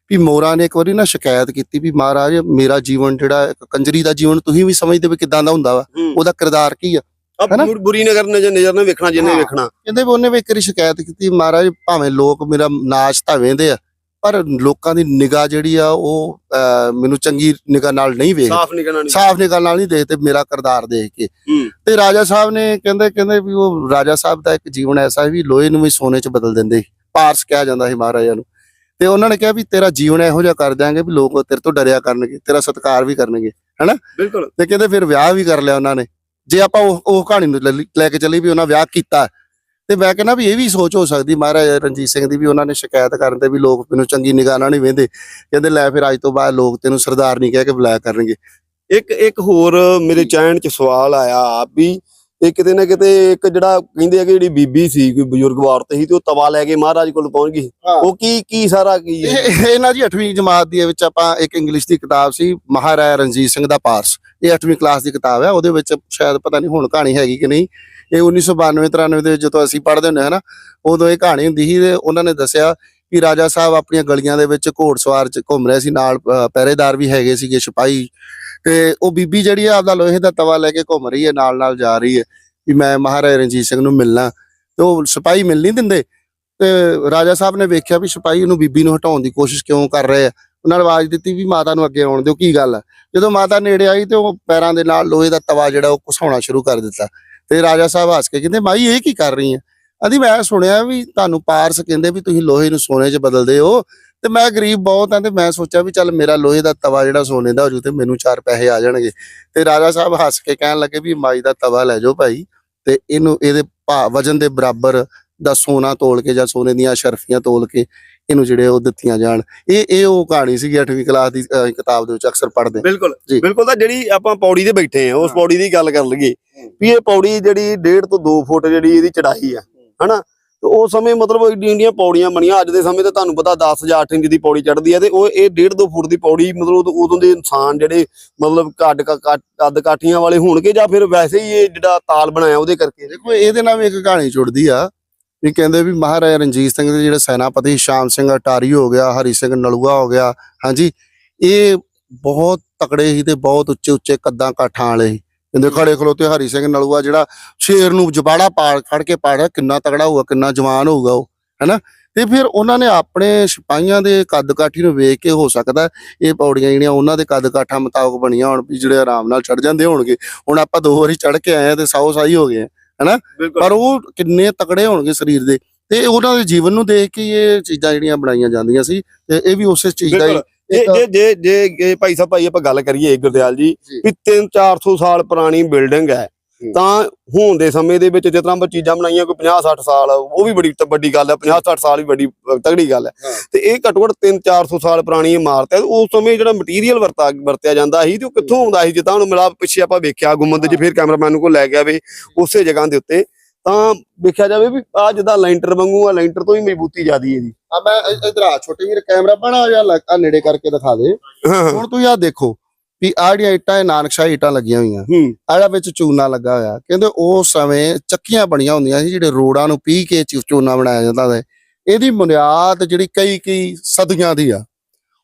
ਵੀ ਮੋਰਾ ਨੇ ਇੱਕ ਵਾਰੀ ਨਾ ਸ਼ਿਕਾਇਤ ਕੀਤੀ ਵੀ ਮਹਾਰਾਜ ਮੇਰਾ ਜੀਵਨ ਜਿਹੜਾ ਕੰਜਰੀ ਦਾ ਜੀਵਨ ਤੁਸੀਂ ਵੀ ਸਮਝਦੇ ਵੀ ਕਿਦਾਂ ਦਾ ਹੁੰਦਾ ਵਾ ਉਹਦਾ ਕਿਰਦਾਰ ਕੀ ਆ? ਹੈਨਾ? ਬੁਰੀ ਨਗਰ ਨਜ਼ਰ ਨਜ਼ਰ ਨਾਲ ਵੇਖਣਾ ਜਿੰਨੇ ਹਾਂ। ਵੇਖਣਾ। ਕਹਿੰਦੇ ਵੀ ਉਹਨੇ ਵੀ ਇੱਕ ਵਾਰੀ ਸ਼ਿਕਾਇਤ ਕੀਤੀ ਮਹਾਰਾਜ ਭਾਵੇਂ ਲੋਕ ਮੇਰਾ ਨਾਚ ਤਾਂ ਵੇਂਦੇ ਆ ਪਰ ਲੋਕਾਂ ਦੀ ਨਿਗਾਹ ਜਿਹੜੀ ਆ ਉਹ ਮੈਨੂੰ ਚੰਗੀ ਨਿਗਾਹ ਨਾਲ ਨਹੀਂ ਵੇਖਦੇ। ਸਾਫ਼ ਨਿਕਲਣਾ ਨਹੀਂ। ਸਾਫ਼ ਨਿਗਾਹ ਨਾਲ ਨਹੀਂ ਦੇਖਦੇ ਮੇਰਾ ਕਿਰਦਾਰ ਦੇਖ ਕੇ। ਹੂੰ। ਤੇ ਰਾਜਾ ਸਾਹਿਬ ਨੇ ਕਹਿੰਦੇ ਕਹਿੰਦੇ ਵੀ ਉਹ ਰਾਜਾ ਸਾਹਿਬ ਦਾ ਇੱਕ ਜੀਵਨ ਐਸਾ ਵੀ ਲੋਹੇ ਨੂੰ ਵੀ ਸੋਨੇ 'ਚ ਬਦਲ ਦਿੰਦੇ ਪਾਰਸ ਕਿਹਾ ਜਾਂਦਾ ਸੀ ਮਹਾਰਾਜਾ ਨੂੰ। ਤੇ ਉਹਨਾਂ ਨੇ ਕਿਹਾ ਵੀ ਤੇਰਾ ਜੀਵਨ ਇਹੋ ਜਿਹਾ ਕਰ ਦਿਆਂਗੇ ਵੀ ਲੋਕ ਤੇਰੇ ਤੋਂ ਡਰਿਆ ਕਰਨਗੇ ਤੇਰਾ ਸਤਿਕਾਰ ਵੀ ਕਰਨਗੇ ਬਿਲਕੁਲ। ਤੇ ਕਹਿੰਦੇ ਫਿਰ ਵਿਆਹ ਵੀ ਕਰ ਲਿਆ ਉਹਨਾਂ ਨੇ। ਜੇ ਆਪਾਂ ਉਹ ਉਹ ਕਹਾਣੀ ਨੂੰ ਲੈ ਕੇ ਚੱਲੀ ਵੀ ਉਹਨਾਂ ਵਿਆਹ ਕੀਤਾ। ਤੇ ਮੈਂ ਕਹਿੰਦਾ ਵੀ ਇਹ ਵੀ ਸੋਚ ਹੋ ਸਕਦੀ ਮਹਾਰਾਜਾ ਰਣਜੀਤ ਸਿੰਘ ਦੀ ਵੀ ਉਹਨਾਂ ਨੇ ਸ਼ਿਕਾਇਤ ਕਰਨ ਤੇ ਵੀ ਲੋਕ ਮੈਨੂੰ ਚੰਗੀ ਨਿਗਾਹ ਨਾਲ ਨਹੀਂ ਵੇਂਦੇ। ਕਹਿੰਦੇ ਲੈ ਫਿਰ ਅੱਜ ਤੋਂ ਬਾਅਦ ਲੋਕ ਤੈਨੂੰ ਸਰਦਾਰ ਨਹੀਂ ਕਹਿ ਕੇ ਬੁਲਾਇਆ ਕਰਨਗੇ। ਇੱਕ ਇੱਕ ਹੋਰ ਮੇਰੇ ਚੈਨ ਚ ਸਵਾਲ ਆਇਆ ਵੀ ਇਹ ਕਿਤੇ ਨਾ ਕਿਤੇ ਇੱਕ ਜਿਹੜਾ ਕਹਿੰਦੇ ਆ ਕਿ ਜਿਹੜੀ ਬੀਬੀ ਸੀ ਕੋਈ ਬਜ਼ੁਰਗ ਔਰਤ ਸੀ ਤੇ ਉਹ ਤਵਾ ਲੈ ਕੇ ਮਹਾਰਾਜ ਕੋਲ ਪਹੁੰਚ ਗਈ। ਉਹ ਕੀ ਕੀ ਸਾਰਾ ਕੀ ਹੈ? ਇਹ ਨਾ ਜੀ 8ਵੀਂ ਜਮਾਤ ਦੀ ਵਿੱਚ ਆਪਾਂ ਇੱਕ ਇੰਗਲਿਸ਼ ਦੀ ਕਿਤਾਬ ਸੀ ਮਹਾਰਾਜਾ ਰਣਜੀਤ ਸਿੰਘ ਦਾ ਪਾਰਸ। ਇਹ 8ਵੀਂ ਕਲਾਸ ਦੀ ਕਿਤਾਬ ਹੈ ਉਹਦੇ ਵਿੱਚ ਸ਼ਾਇਦ ਪਤਾ ਨਹੀਂ ਹੁਣ ਕਹਾਣੀ ਹੈਗੀ ਕਿ ਨਹੀਂ। ਇਹ 1992 93 ਦੇ ਜਦੋਂ ਅਸੀਂ ਪੜ੍ਹਦੇ ਹੁੰਦੇ ਹਾਂ ਨਾ ਉਦੋਂ ਇਹ ਕਹਾਣੀ ਹੁੰਦੀ ਸੀ ਤੇ ਉਹਨਾਂ ਨੇ ਦੱਸਿਆ ਕਿ ਰਾਜਾ ਸਾਹਿਬ ਆਪਣੀਆਂ ਗਲੀਆਂ ਦੇ ਵਿੱਚ ਘੋੜਸਵਾਰ ਚ ਘੁੰਮ ਰਹੇ ਸੀ ਨਾਲ ਪਹਿਰੇਦਾਰ ਵੀ ਹੈਗੇ ਸੀਗੇ ਸਿਪਾਹੀ ਤੇ ਉਹ ਬੀਬੀ ਜਿਹੜੀ ਆ, ਆਪਦਾ ਲੋਹੇ ਦਾ ਤਵਾ ਲੈ ਕੇ ਘੁੰਮ ਰਹੀ ਹੈ ਨਾਲ ਨਾਲ ਜਾ ਰਹੀ ਹੈ ਵੀ ਮੈਂ ਮਹਾਰਾਜਾ ਰਣਜੀਤ ਸਿੰਘ ਨੂੰ ਮਿਲਣਾ। ਤੇ ਉਹ ਸਿਪਾਹੀ ਮਿਲ ਨਹੀਂ ਦਿੰਦੇ। ਤੇ ਰਾਜਾ ਸਾਹਿਬ ਨੇ ਵੇਖਿਆ ਵੀ ਸਿਪਾਹੀ ਉਹਨੂੰ ਬੀਬੀ ਨੂੰ ਹਟਾਉਣ ਦੀ ਕੋਸ਼ਿਸ਼ ਕਿਉਂ ਕਰ ਰਹੇ ਆ। ਉਹਨਾਂ ਨੇ ਆਵਾਜ਼ ਦਿੱਤੀ ਵੀ ਮਾਤਾ ਨੂੰ ਅੱਗੇ ਆਉਣ ਦਿਓ, ਕੀ ਗੱਲ ਆ? ਜਦੋਂ ਮਾਤਾ ਨੇੜੇ ਆਈ ਤੇ ਉਹ ਪੈਰਾਂ ਦੇ ਨਾਲ ਲੋਹੇ ਦਾ ਤਵਾ ਜਿਹੜਾ ਉਹ ਘੁਸਾਉਣਾ ਸ਼ੁਰੂ ਕਰ ਦਿੱਤਾ। ਤੇ ਰਾਜਾ ਸਾਹਿਬ ਹੱਸ ਕੇ ਕਹਿੰਦੇ, ਮਾਈ, ਇਹ ਕੀ ਕਰ ਰਹੀ ਆ? ਆਂਦੀ ਮੈਂ ਸੁਣਿਆ ਵੀ ਤੁਹਾਨੂੰ ਪਾਰਸ ਕਹਿੰਦੇ ਵੀ ਤੁਸੀਂ ਲੋਹੇ ਨੂੰ ਸੋਨੇ 'ਚ ਬਦਲਦੇ ਹੋ। ਤੇ ਮੈਂ ਗਰੀਬ ਬਹੁਤ ਆ ਤੇ ਮੈਂ ਸੋਚਿਆ ਵੀ ਚੱਲ ਮੇਰਾ ਲੋਹੇ ਦਾ ਤਵਾ ਜਿਹੜਾ ਸੋਨੇ ਦਾ ਹੋ ਜੂ ਤੇ ਮੈਨੂੰ ਚਾਰ ਪੈਸੇ ਆ ਜਾਣਗੇ। ਤੇ ਰਾਜਾ ਸਾਹਿਬ ਹੱਸ ਕੇ ਕਹਿਣ ਲੱਗੇ ਵੀ ਮਾਈ ਦਾ ਤਵਾ ਲੈ ਜਾਓ ਭਾਈ ਤੇ ਇਹਨੂੰ ਇਹਦੇ ਭਾ- ਵਜਨ ਦੇ ਬਰਾਬਰ ਦਾ ਸੋਨਾ ਤੋਲ ਕੇ ਜਾਂ ਸੋਨੇ ਦੀਆਂ ਸ਼ਰਫੀਆਂ ਤੋਲ ਕੇ ਇਹਨੂੰ ਜਿਹੜੇ ਉਹ ਦਿੱਤੀਆਂ ਜਾਣ। ਇਹ ਇਹ ਉਹ ਕਹਾਣੀ ਸੀਗੀ 8ਵੀਂ ਕਲਾਸ ਦੀ ਕਿਤਾਬ ਦੇ ਵਿੱਚ ਅਕਸਰ ਪੜ੍ਹਦੇ ਬਿਲਕੁਲ। ਬਿਲਕੁਲ ਤਾਂ ਜਿਹੜੀ ਆਪਾਂ ਪੌੜੀ ਤੇ ਬੈਠੇ ਆ ਉਸ। ਪੌੜੀ ਦੀ ਗੱਲ ਕਰ ਲਈਏ ਵੀ ਇਹ ਪੌੜੀ ਜਿਹੜੀ 1.5 ਤੋਂ 2 ਫੁੱਟ ਜਿਹੜੀ ਇਹਦੀ ਚੜਾਈ ਆ ਹਨਾ? ਉਸ ਸਮੇਂ ਮਤਲਬ ਏਡੀਆਂ ਏਡੀਆਂ ਪੌੜੀਆਂ ਬਣੀਆਂ। ਅੱਜ ਦੇ ਸਮੇਂ ਤੇ ਤੁਹਾਨੂੰ ਪਤਾ 10 ਜਾਂ 8 ਇੰਚ ਦੀ ਪੌੜੀ ਚੜਦੀ ਹੈ ਤੇ ਉਹ ਇਹ 1.5 2 ਫੁੱਟ ਦੀ ਪੌੜੀ ਮਤਲਬ ਉਦੋਂ- ਦੇ ਇਨਸਾਨ ਜਿਹੜੇ ਮਤਲਬ ਕੱਦ ਕੱਦ ਕਾਠੀਆਂ ਵਾਲੇ ਹੋਣਗੇ ਜਾਂ ਫਿਰ ਵੈਸੇ ਹੀ ਇਹ ਜਿਹੜਾ ਤਾਲ ਬਣਾਇਆ ਉਹਦੇ ਕਰਕੇ। ਦੇਖੋ, ਇਹਦੇ ਨਾਲ ਵੀ ਇੱਕ ਕਹਾਣੀ ਜੁੜਦੀ ਆ ਵੀ ਕਹਿੰਦੇ ਵੀ ਮਹਾਰਾਜਾ ਰਣਜੀਤ ਸਿੰਘ ਦੇ ਜਿਹੜੇ ਸੈਨਾਪਤੀ ਸ਼ਾਮ ਸਿੰਘ ਅਟਾਰੀ ਹੋ ਗਿਆ, ਹਰੀ ਸਿੰਘ ਨਲੂਆ ਹੋ ਗਿਆ, ਹਾਂਜੀ, ਇਹ ਬਹੁਤ ਤਕੜੇ ਸੀ ਤੇ ਬਹੁਤ ਉੱਚੇ ਉੱਚੇ ਕੱਦਾਂ ਕਾਠਾਂ ਵਾਲੇ ਸੀ। ਕਹਿੰਦੇ ਖੜੇ ਖਲੋਤੇ ਹਰੀ ਸਿੰਘ ਨਲੂਆ ਜਿਹੜਾ ਸ਼ੇਰ ਨੂੰ ਜਬਾੜਾ ਪਾੜ ਖੜ ਕੇ ਪਾੜਿਆ ਕਿੰਨਾ ਤਕੜਾ ਹੋਊਗਾ ਕਿੰਨਾ ਜਵਾਨ ਹੋਊਗਾ ਉਹ ਹੈਨਾ? ਤੇ ਫਿਰ ਉਹਨਾਂ ਨੇ ਆਪਣੇ ਸਿਪਾਹੀਆਂ ਦੇ ਕੱਦ ਕਾਠੀ ਨੂੰ ਵੇਖ ਕੇ ਹੋ ਸਕਦਾ ਇਹ ਪੌੜੀਆਂ ਜਿਹੜੀਆਂ ਉਹਨਾਂ ਦੇ ਕੱਦ ਕਾਠਾਂ ਮੁਤਾਬਕ ਬਣੀਆਂ ਹੋਣ ਵੀ ਜਿਹੜੇ ਆਰਾਮ ਨਾਲ ਚੜ ਜਾਂਦੇ ਹੋਣਗੇ। ਹੁਣ ਆਪਾਂ ਦੋ ਵਾਰੀ ਚੜ ਕੇ ਆਏ ਆ ਤੇ ਸੌ ਸਾਈ ਹੋ ਗਏ। ਬਿਲਕੁਲ। ਪਰ ਉਹ ਕਿੰਨੇ ਤਕੜੇ ਹੋਣਗੇ ਸਰੀਰ ਦੇ। ਤੇ ਉਹਨਾਂ ਦੇ ਜੀਵਨ ਨੂੰ ਦੇਖ ਕੇ ਇਹ ਚੀਜ਼ਾਂ ਜਿਹੜੀਆਂ ਬਣਾਈਆਂ ਜਾਂਦੀਆਂ ਸੀ ਤੇ ਇਹ ਵੀ ਉਸੇ ਚੀਜ਼ ਦਾ ਹੀ ਜੇ ਜੇ ਜੇ ਜੇ ਭਾਈ ਸਾਹਿਬ ਭਾਈ ਆਪਾਂ ਗੱਲ ਕਰੀਏ ਗੁਰਦਿਆਲ ਜੀ। ਵੀ 3-400 ਸਾਲ ਪੁਰਾਣੀ ਬਿਲਡਿੰਗ ਹੈ। ਤਾਂ ਹੁਣ ਦੇ ਸਮੇਂ ਦੇ ਵਿੱਚ ਜਿਸ ਤਰ੍ਹਾਂ ਆਪਾਂ ਚੀਜ਼ਾਂ ਬਣਾਈਆਂ ਕੋਈ 50-60 ਸਾਲ ਉਹ ਵੀ ਬੜੀ ਵੱਡੀ ਗੱਲ ਹੈ 50-60 ਸਾਲ ਵੀ ਵੱਡੀ ਤਗੜੀ ਗੱਲ ਹੈ। ਤੇ ਇਹ ਘੱਟੋ ਘੱਟ 3-400 ਸਾਲ ਪੁਰਾਣੀ ਇਮਾਰਤ ਹੈ ਉਸ ਸਮੇਂ ਜਿਹੜਾ ਮਟੀਰੀਅਲ ਵਰਤਾ ਵਰਤਿਆ ਜਾਂਦਾ ਸੀ ਤੇ ਉਹ ਕਿੱਥੋਂ ਆਉਂਦਾ ਸੀ ਜਿੱਦਾਂ ਹੁਣ ਮਿਲਾ ਪਿੱਛੇ ਆਪਾਂ ਵੇਖਿਆ ਗੁੰਮਦ ਜੀ ਫਿਰ ਕੈਮਰਾਮੈਨ ਨੂੰ ਕੋਲ ਲੈ ਗਿਆ ਵੇ ਉਸੇ ਜਗ੍ਹਾ ਦੇ ਉੱਤੇ ਤਾਂ ਵੇਖਿਆ ਜਾਵੇ ਵੀ ਆ ਜਿੱਦਾਂ ਲੈਂਟਰ ਵਾਂਗੂ ਆ ਲੈਂਟਰ ਤੋਂ ਹੀ ਮਜ਼ਬੂਤੀ ਜ਼ਿਆਦੀ ਹੈ ਜੀ ਆ ਮੈਂ ਇਧਰ ਆ ਛੋਟੇ ਵੀਰ ਕੈਮਰਾ ਬਣਾ ਜਾਂ ਆ ਨੇੜੇ ਕਰਕੇ ਦਿਖਾ ਦੇ। ਹੁਣ ਤੁਸੀਂ ਆ ਦੇਖੋ ਵੀ ਆਹ ਜਿਹੜੀਆਂ ਇੱਟਾਂ ਇਹ ਨਾਨਕਸ਼ਾਹੀ ਇੱਟਾਂ ਲੱਗੀਆਂ ਹੋਈਆਂ। ਆੜਾ ਵਿੱਚ ਚੂਨਾ ਲੱਗਾ ਹੋਇਆ ਕਹਿੰਦੇ ਉਸ ਸਮੇਂ ਚੱਕੀਆਂ ਬਣੀਆਂ ਹੁੰਦੀਆਂ ਸੀ ਜਿਹੜੇ ਰੋੜਾਂ ਨੂੰ ਪੀ ਕੇ ਚੂਨਾ ਬਣਾਇਆ ਜਾਂਦਾ ਸੀ। ਇਹਦੀ ਬੁਨਿਆਦ ਜਿਹੜੀ ਕਈ ਕਈ ਸਦੀਆਂ ਦੀ ਆ।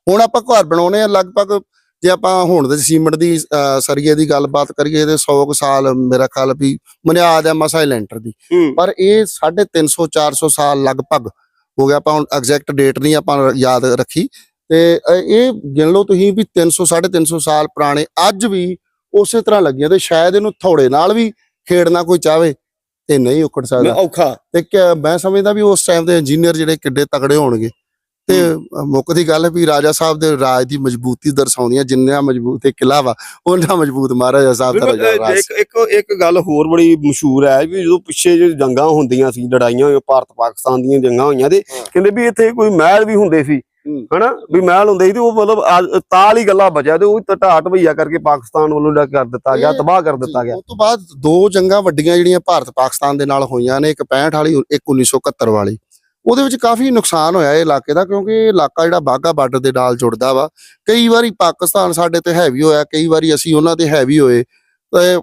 ਹੁਣ ਆਪਾਂ ਘਰ ਬਣਾਉਣੇ ਆ ਲਗਭਗ ਜੇ ਆਪਾਂ ਹੁਣ ਦੇ ਸੀਮਿੰਟ ਦੀ ਸਰੀਏ ਦੀ ਗੱਲਬਾਤ ਕਰੀਏ ਤੇ 100 ਕੁ ਸਾਲ ਮੇਰਾ ਖਿਆਲ ਵੀ ਬੁਨਿਆਦ ਹੈ ਮਸਾ ਲੈਂਟਰ ਦੀ। ਪਰ ਇਹ 350 400 ਸਾਲ ਲਗਭਗ ਹੋ ਗਿਆ ਆਪਾਂ ਹੁਣ ਐਗਜ਼ੈਕਟ ਡੇਟ ਨਹੀਂ ਆਪਾਂ ਯਾਦ ਰੱਖੀ। ਤੇ ਇਹ ਗਿਣ ਲਓ ਤੁਸੀਂ ਵੀ 300 350 ਸਾਲ ਪੁਰਾਣੇ ਅੱਜ ਵੀ ਉਸੇ ਤਰ੍ਹਾਂ ਲੱਗੀਆਂ ਤੇ ਸ਼ਾਇਦ ਇਹਨੂੰ ਥੋੜੇ ਨਾਲ ਵੀ ਖੇਡਣਾ ਕੋਈ ਚਾਵੇ ਤੇ ਨਹੀਂ ਉਕੜ ਸਕਦਾ। ਔਖਾ। ਤੇ ਮੈਂ ਸਮਝਦਾ ਵੀ ਉਸ ਟਾਈਮ ਦੇ ਇੰਜੀਨੀਅਰ ਜਿਹੜੇ ਕਿੱਡੇ ਤਗੜੇ ਹੋਣਗੇ। ਤੇ ਮੁੱਖ ਦੀ ਗੱਲ ਵੀ ਰਾਜਾ ਸਾਹਿਬ ਦੇ ਰਾਜ ਦੀ ਮਜ਼ਬੂਤੀ ਦਰਸਾਉਂਦੀਆਂ ਜਿੰਨਾ ਮਜ਼ਬੂਤ ਇਹ ਕਿਲਾ ਵਾ ਉਹਨਾਂ ਮਜ਼ਬੂਤ ਮਹਾਰਾਜਾ ਸਾਹਿਬ ਦਾ ਰਾਜਾ ਇੱਕ ਇੱਕ ਇੱਕ ਗੱਲ ਹੋਰ ਬੜੀ ਮਸ਼ਹੂਰ ਹੈ ਵੀ ਜਦੋਂ ਪਿੱਛੇ ਜੇ ਜੰਗਾਂ ਹੁੰਦੀਆਂ ਸੀ ਲੜਾਈਆਂ ਹੋਈਆਂ ਭਾਰਤ ਪਾਕਿਸਤਾਨ ਦੀਆਂ ਜੰਗਾਂ ਹੋਈਆਂ ਤੇ। ਕਹਿੰਦੇ ਵੀ ਇੱਥੇ ਕੋਈ ਮਹਿਲ ਵੀ ਹੁੰਦੇ ਸੀ। ਹਨਾ ਵੀ ਮਹਿਲ ਹੁੰਦੇ ਸੀ ਤੇ ਉਹ ਮਤਲਬ ਤਾਲ ਹੀ ਗੱਲਾਂ ਬਚਿਆ ਤੇ ਉਹ ਢਾਟ ਭਈਆ ਕਰਕੇ ਪਾਕਿਸਤਾਨ ਵੱਲੋਂ ਜਿਹੜਾ ਕਰ ਦਿੱਤਾ ਗਿਆ ਤਬਾਹ ਕਰ ਦਿੱਤਾ ਗਿਆ ਉਸ ਤੋਂ ਬਾਅਦ ਦੋ ਜੰਗਾਂ ਵੱਡੀਆਂ ਜਿਹੜੀਆਂ ਭਾਰਤ ਪਾਕਿਸਤਾਨ ਦੇ ਨਾਲ ਹੋਈਆਂ ਨੇ ਇੱਕ 65 ਵਾਲੀ ਇੱਕ 1971 ਵਾਲੀ ਉਹਦੇ ਵਿੱਚ ਕਾਫੀ ਨੁਕਸਾਨ ਹੋਇਆ ਇਹ ਇਲਾਕੇ ਦਾ ਕਿਉਂਕਿ ਇਹ ਇਲਾਕਾ ਜਿਹੜਾ ਬਾਗਾ ਬਾਰਡਰ ਦੇ ਨਾਲ ਜੁੜਦਾ ਵਾ। ਕਈ ਵਾਰੀ ਪਾਕਿਸਤਾਨ ਸਾਡੇ ਤੇ ਹੈਵੀ ਹੋਇਆ ਕਈ ਵਾਰੀ ਅਸੀਂ ਉਹਨਾਂ ਤੇ ਹੈਵੀ ਹੋਏ। ਤੇ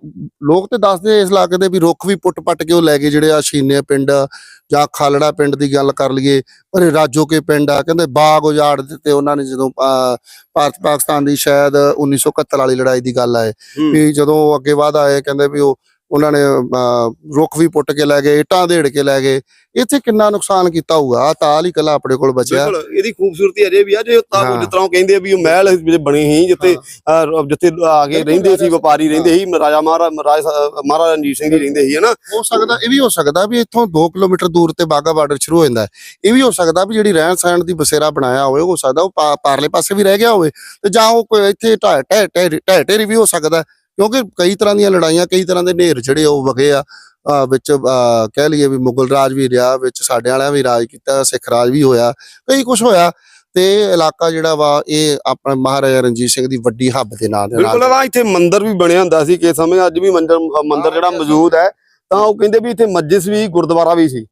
ਲੋਕ ਤੇ ਦੱਸਦੇ ਇਸ ਇਲਾਕੇ ਦੇ ਵੀ ਰੁੱਖ ਵੀ ਪੁੱਟ-ਪੱਟ ਕੇ ਉਹ ਲੈ ਗਏ ਜਿਹੜੇ ਆ ਸ਼ੀਨੇ ਪਿੰਡ ਜਾਂ ਖਾਲੜਾ ਪਿੰਡ ਦੀ ਗੱਲ ਕਰ ਲਈਏ ਪਰ ਇਹ ਰਾਜੋ ਕੇ ਪਿੰਡ ਆ ਕਹਿੰਦੇ ਬਾਗ ਉਜਾੜ ਦਿੱਤੇ ਉਹਨਾਂ ਨੇ ਜਦੋਂ ਭਾਰਤ ਪਾਕਿਸਤਾਨ ਦੀ ਸ਼ਾਇਦ 1971 ਵਾਲੀ ਲੜਾਈ ਦੀ ਗੱਲ ਆਏ। ਵੀ ਜਦੋਂ ਅੱਗੇ ਵਧ ਆਏ ਕਹਿੰਦੇ ਵੀ ਉਹ ਉਹਨਾਂ ਨੇ ਰੁੱਖ ਵੀ ਪੁੱਟ ਕੇ ਲੈ ਗਏ ਇੱਟਾਂ ਦੇੜ ਕੇ ਲੈ ਗਏ ਇੱਥੇ ਕਿੰਨਾ ਨੁਕਸਾਨ ਕੀਤਾ ਹੋਊਗਾ ਆ ਤਾਲ ਹੀ ਕੱਲਾ ਆਪਣੇ ਕੋਲ ਬਚਿਆ ਬਿਲਕੁਲ ਇਹਦੀ ਖੂਬਸੂਰਤੀ ਅਜੇ ਵੀ ਆ ਜੇ ਤਾਂ। ਜਿਸ ਤਰ੍ਹਾਂ ਕਹਿੰਦੇ ਆ ਵੀ ਉਹ ਮਹਿਲ ਜਿਹੜੇ ਬਣੇ ਸੀ ਜਿੱਥੇ ਜਿੱਥੇ ਆ ਕੇ ਰਹਿੰਦੇ ਸੀ ਵਪਾਰੀ ਰਹਿੰਦੇ ਸੀ ਰਾਜਾ ਮਹਾਰਾਜ ਮਹਾਰਾਜ ਰਣਜੀਤ ਸਿੰਘ ਜੀ ਰਹਿੰਦੇ ਸੀ ਹਨਾ ਹੋ ਸਕਦਾ ਇਹ ਵੀ ਹੋ ਸਕਦਾ ਵੀ ਇੱਥੋਂ 2 ਕਿਲੋਮੀਟਰ ਦੂਰ ਤੇ ਬਾਗਾ ਬਾਰਡਰ ਸ਼ੁਰੂ ਹੋ ਜਾਂਦਾ। ਇਹ ਵੀ ਹੋ ਸਕਦਾ ਵੀ ਜਿਹੜੀ ਰਹਿਣ ਸਹਿਣ ਦੀ ਬਸੇਰਾ ਬਣਾਇਆ ਹੋਵੇ ਹੋ ਸਕਦਾ ਉਹ ਪਾਰਲੇ ਪਾਸੇ ਵੀ ਰਹਿ ਗਿਆ ਹੋਵੇ ਤੇ ਜਾਂ ਉਹ ਇੱਥੇ ਢਹਿ ਢਹਿ ਢਹਿ ਢਹਿ ਢੇਰੀ ਵੀ ਹੋ ਸਕਦਾ। ਕਿਉਂਕਿ ਕਈ ਤਰ੍ਹਾਂ ਦੀਆਂ ਲੜਾਈਆਂ ਕਈ ਤਰ੍ਹਾਂ ਦੇ ਨੇਰ ਜਿਹੜੇ ਉਹ ਵਗੇ ਆ ਵਿੱਚ ਅਹ ਕਹਿ ਲਈਏ ਵੀ ਮੁਗਲ ਰਾਜ ਵੀ ਰਿਹਾ ਵਿੱਚ ਸਾਡੇ ਵਾਲਿਆਂ ਵੀ ਰਾਜ ਕੀਤਾ ਸਿੱਖ ਰਾਜ ਵੀ ਹੋਇਆ ਕਈ ਕੁਝ ਹੋਇਆ ਤੇ ਇਲਾਕਾ ਜਿਹੜਾ ਵਾ ਇਹ ਆਪਣਾ ਮਹਾਰਾਜਾ ਰਣਜੀਤ ਸਿੰਘ ਦੀ ਵੱਡੀ ਹੱਬ ਦੇ ਨਾਂ ਦੇ ਨਾਲ ਬਿਲਕੁਲ ਆ ਇੱਥੇ ਮੰਦਿਰ ਵੀ ਬਣਿਆ ਹੁੰਦਾ ਸੀ ਕਿ ਸਮੇਂ ਅੱਜ ਵੀ ਮੰਦਿਰ ਮੰਦਿਰ ਜਿਹੜਾ ਮੌਜੂਦ ਹੈ ਤਾਂ ਉਹ ਕਹਿੰਦੇ ਵੀ ਇੱਥੇ ਮਸਜਿਦ ਵੀ ਗੁਰਦੁਆਰਾ ਵੀ ਸੀ।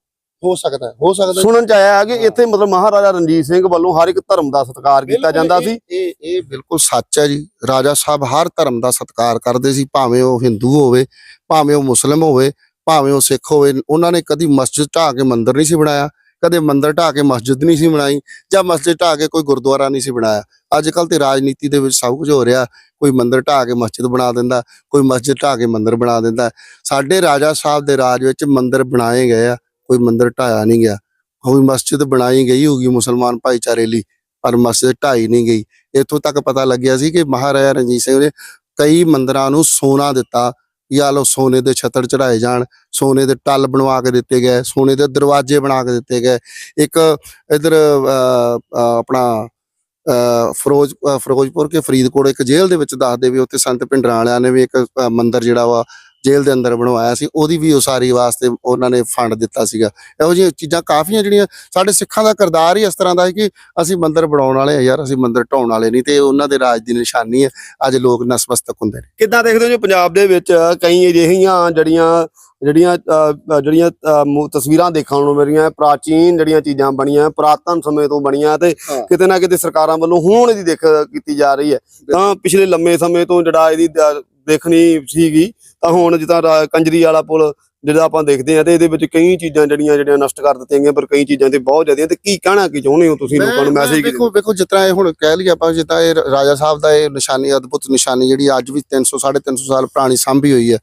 ਹੋ ਸਕਦਾ ਹੈ, ਹੋ ਸਕਦਾ ਹੈ। ਸੁਣਨ ਚ ਆਇਆ ਹੈ ਕਿ ਇੱਥੇ ਮਤਲਬ ਮਹਾਰਾਜਾ ਰਣਜੀਤ ਸਿੰਘ ਵੱਲੋਂ ਹਰ ਇੱਕ ਧਰਮ ਦਾ ਸਤਿਕਾਰ ਕੀਤਾ ਬਿਲਕੁਲ ਜਾਂਦਾ ਇਹ- ਸੀ। ਇਹ ਇਹ ਬਿਲਕੁਲ ਸੱਚ ਹੈ ਜੀ। ਰਾਜਾ ਸਾਹਿਬ ਹਰ ਧਰਮ ਦਾ ਸਤਿਕਾਰ ਕਰਦੇ ਸੀ ਭਾਵੇਂ ਉਹ ਹਿੰਦੂ ਹੋਵੇ ਭਾਵੇਂ ਉਹ ਮੁਸਲਮ ਹੋਵੇ ਭਾਵੇਂ ਉਹ ਸਿੱਖ ਹੋਵੇ। ਉਹਨਾਂ ਨੇ ਕਦੀ ਮਸਜਿਦ ਢਾਹ ਕੇ ਮੰਦਿਰ ਨਹੀਂ ਸੀ ਬਣਾਇਆ ਕਦੇ ਮੰਦਿਰ ਢਾਹ ਕੇ ਮਸਜਿਦ ਨਹੀਂ ਸੀ ਬਣਾਈ ਜਾਂ ਮਸਜਿਦ ਢਾਹ ਕੇ ਕੋਈ ਗੁਰਦੁਆਰਾ ਨਹੀਂ ਸੀ ਬਣਾਇਆ। ਅੱਜ ਕੱਲ ਤੇ ਰਾਜਨੀਤੀ ਦੇ ਵਿੱਚ ਸਭ ਕੁਝ ਹੋ ਰਿਹਾ। ਕੋਈ ਮੰਦਿਰ ਢਾਹ ਕੇ ਮਸਜਿਦ ਬਣਾ ਦਿੰਦਾ ਕੋਈ ਮਸਜਿਦ ਢਾਹ ਕੇ ਮੰਦਿਰ ਬਣਾ ਦਿੰਦਾ। ਸਾਡੇ ਰਾਜਾ ਸਾਹਿਬ ਦੇ ਰਾਜ ਵਿੱਚ ਮੰਦਿਰ ਬਣਾਏ ਗਏ ਆ। ਕੋਈ ਮੰਦਿਰ ਢਾਇਆ ਨਹੀਂ ਗਿਆ। ਕੋਈ ਮਸਜਿਦ ਬਣਾਈ ਗਈ ਹੋਗੀ ਮੁਸਲਮਾਨ ਭਾਈਚਾਰੇ ਲਈ ਪਰ ਮਸਜਿਦ ਢਾਈ ਨਹੀਂ ਗਈ। ਇੱਥੋਂ ਤੱਕ ਪਤਾ ਲੱਗਿਆ ਸੀ ਕਿ ਮਹਾਰਾਜਾ ਰਣਜੀਤ ਸਿੰਘ ਨੇ ਕਈ ਮੰਦਰਾਂ ਨੂੰ ਸੋਨਾ ਦਿੱਤਾ ਜਾਂ ਲੋ ਸੋਨੇ ਦੇ ਛੱਤਰ ਚੜਾਏ ਜਾਣ ਸੋਨੇ ਦੇ ਟੱਲ ਬਣਵਾ ਕੇ ਦਿੱਤੇ ਗਏ ਸੋਨੇ ਦੇ ਦਰਵਾਜ਼ੇ ਬਣਾ ਕੇ ਦਿੱਤੇ ਗਏ। ਇੱਕ ਇਧਰ ਆਪਣਾ ਅਹ, ਫਿਰੋਜ਼ ਫਿਰੋਜ਼ਪੁਰ ਕੇ ਫਰੀਦਕੋਟ ਇੱਕ ਜੇਲ੍ਹ ਦੇ ਵਿੱਚ ਦੱਸਦੇ ਵੀ ਉੱਥੇ ਸੰਤ ਭਿੰਡਰਾਂ ਵਾਲਿਆਂ ਨੇ ਵੀ ਇੱਕ ਮੰਦਿਰ ਜਿਹੜਾ ਵਾ ਜੇਲ੍ਹ ਦੇ ਅੰਦਰ ਬਣਵਾਇਆ ਸੀ ਉਹਦੀ ਵੀ ਉਸਾਰੀ ਵਾਸਤੇ ਉਹਨਾਂ ਨੇ ਫੰਡ ਦਿੱਤਾ ਸੀਗਾ। ਇਹੋ ਜਿਹੀਆਂ ਚੀਜ਼ਾਂ ਕਾਫੀਆਂ ਜਿਹੜੀਆਂ ਸਾਡੇ ਸਿੱਖਾਂ ਦਾ ਕਿਰਦਾਰ ਹੀ ਇਸ ਤਰ੍ਹਾਂ ਦਾ ਹੈ ਕਿ ਅਸੀਂ ਮੰਦਿਰ ਬਣਾਉਣ ਵਾਲੇ ਆ ਯਾਰ ਅਸੀਂ ਮੰਦਿਰ ਢਾਉਣ ਵਾਲੇ ਨਹੀਂ ਤੇ ਉਹਨਾਂ ਦੇ ਰਾਜ ਦੀ ਨਿਸ਼ਾਨੀ ਹੈ ਅੱਜ ਲੋਕ ਨਸਮਸਤਕ ਹੁੰਦੇ ਨੇ। ਕਿੱਦਾਂ ਦੇਖਦੇ ਹੋ ਜੀ ਪੰਜਾਬ ਦੇ ਵਿੱਚ ਕਈ ਅਜਿਹੀਆਂ ਜਿਹੜੀਆਂ ਜਿਹੜੀਆਂ ਜਿਹੜੀਆਂ ਤਸਵੀਰਾਂ ਦੇਖਣ ਨੂੰ ਮੇਰੀਆਂ ਪ੍ਰਾਚੀਨ ਜਿਹੜੀਆਂ ਚੀਜ਼ਾਂ ਬਣੀਆਂ ਪੁਰਾਤਨ ਸਮੇਂ ਤੋਂ ਬਣੀਆਂ ਤੇ। ਕਿਤੇ ਨਾ ਕਿਤੇ ਸਰਕਾਰਾਂ ਵੱਲੋਂ ਹੁਣ ਇਹਦੀ ਦੇਖ ਕੀਤੀ ਜਾ ਰਹੀ ਹੈ। ਤਾਂ ਪਿਛਲੇ ਲੰਮੇ ਸਮੇਂ ਤੋਂ ਜਿਹੜਾ ਇਹਦੀ ਦੇਖਣੀ ਸੀਗੀ ਤਾਂ ਹੁਣ ਜਿੱਦਾਂ ਕੰਜਰੀ ਵਾਲਾ ਪੁਲ ਜਿਹੜਾ ਆਪਾਂ ਦੇਖਦੇ ਆ ਤੇ ਇਹਦੇ ਵਿੱਚ ਕਈ ਚੀਜ਼ਾਂ ਜਿਹੜੀਆਂ ਜਿਹੜੀਆਂ ਨਸ਼ਟ ਕਰ ਦਿੱਤੀਆਂ ਗਈਆਂ ਪਰ ਕਈ ਚੀਜ਼ਾਂ ਤੇ ਬਹੁਤ ਜ਼ਿਆਦੀਆਂ ਤੇ ਕੀ ਕਹਿਣਾ ਕੀ ਚਾਹੁੰਦੇ ਹੋ ਤੁਸੀਂ ਲੋਕਾਂ ਨੂੰ ਮੈਸੇਜ ਵੇਖੋ ਜਿਸ ਤਰ੍ਹਾਂ ਇਹ ਹੁਣ ਕਹਿ ਲਈਏ ਆਪਾਂ ਜਿੱਦਾਂ ਇਹ ਰਾਜਾ ਸਾਹਿਬ ਦਾ ਇਹ ਨਿਸ਼ਾਨੀ ਅਦਭੁਤ ਨਿਸ਼ਾਨੀ ਜਿਹੜੀ ਅੱਜ ਵੀ 300 350 ਸਾਲ ਪੁਰਾਣੀ ਸਾਂਭੀ ਹੋਈ ਹੈ।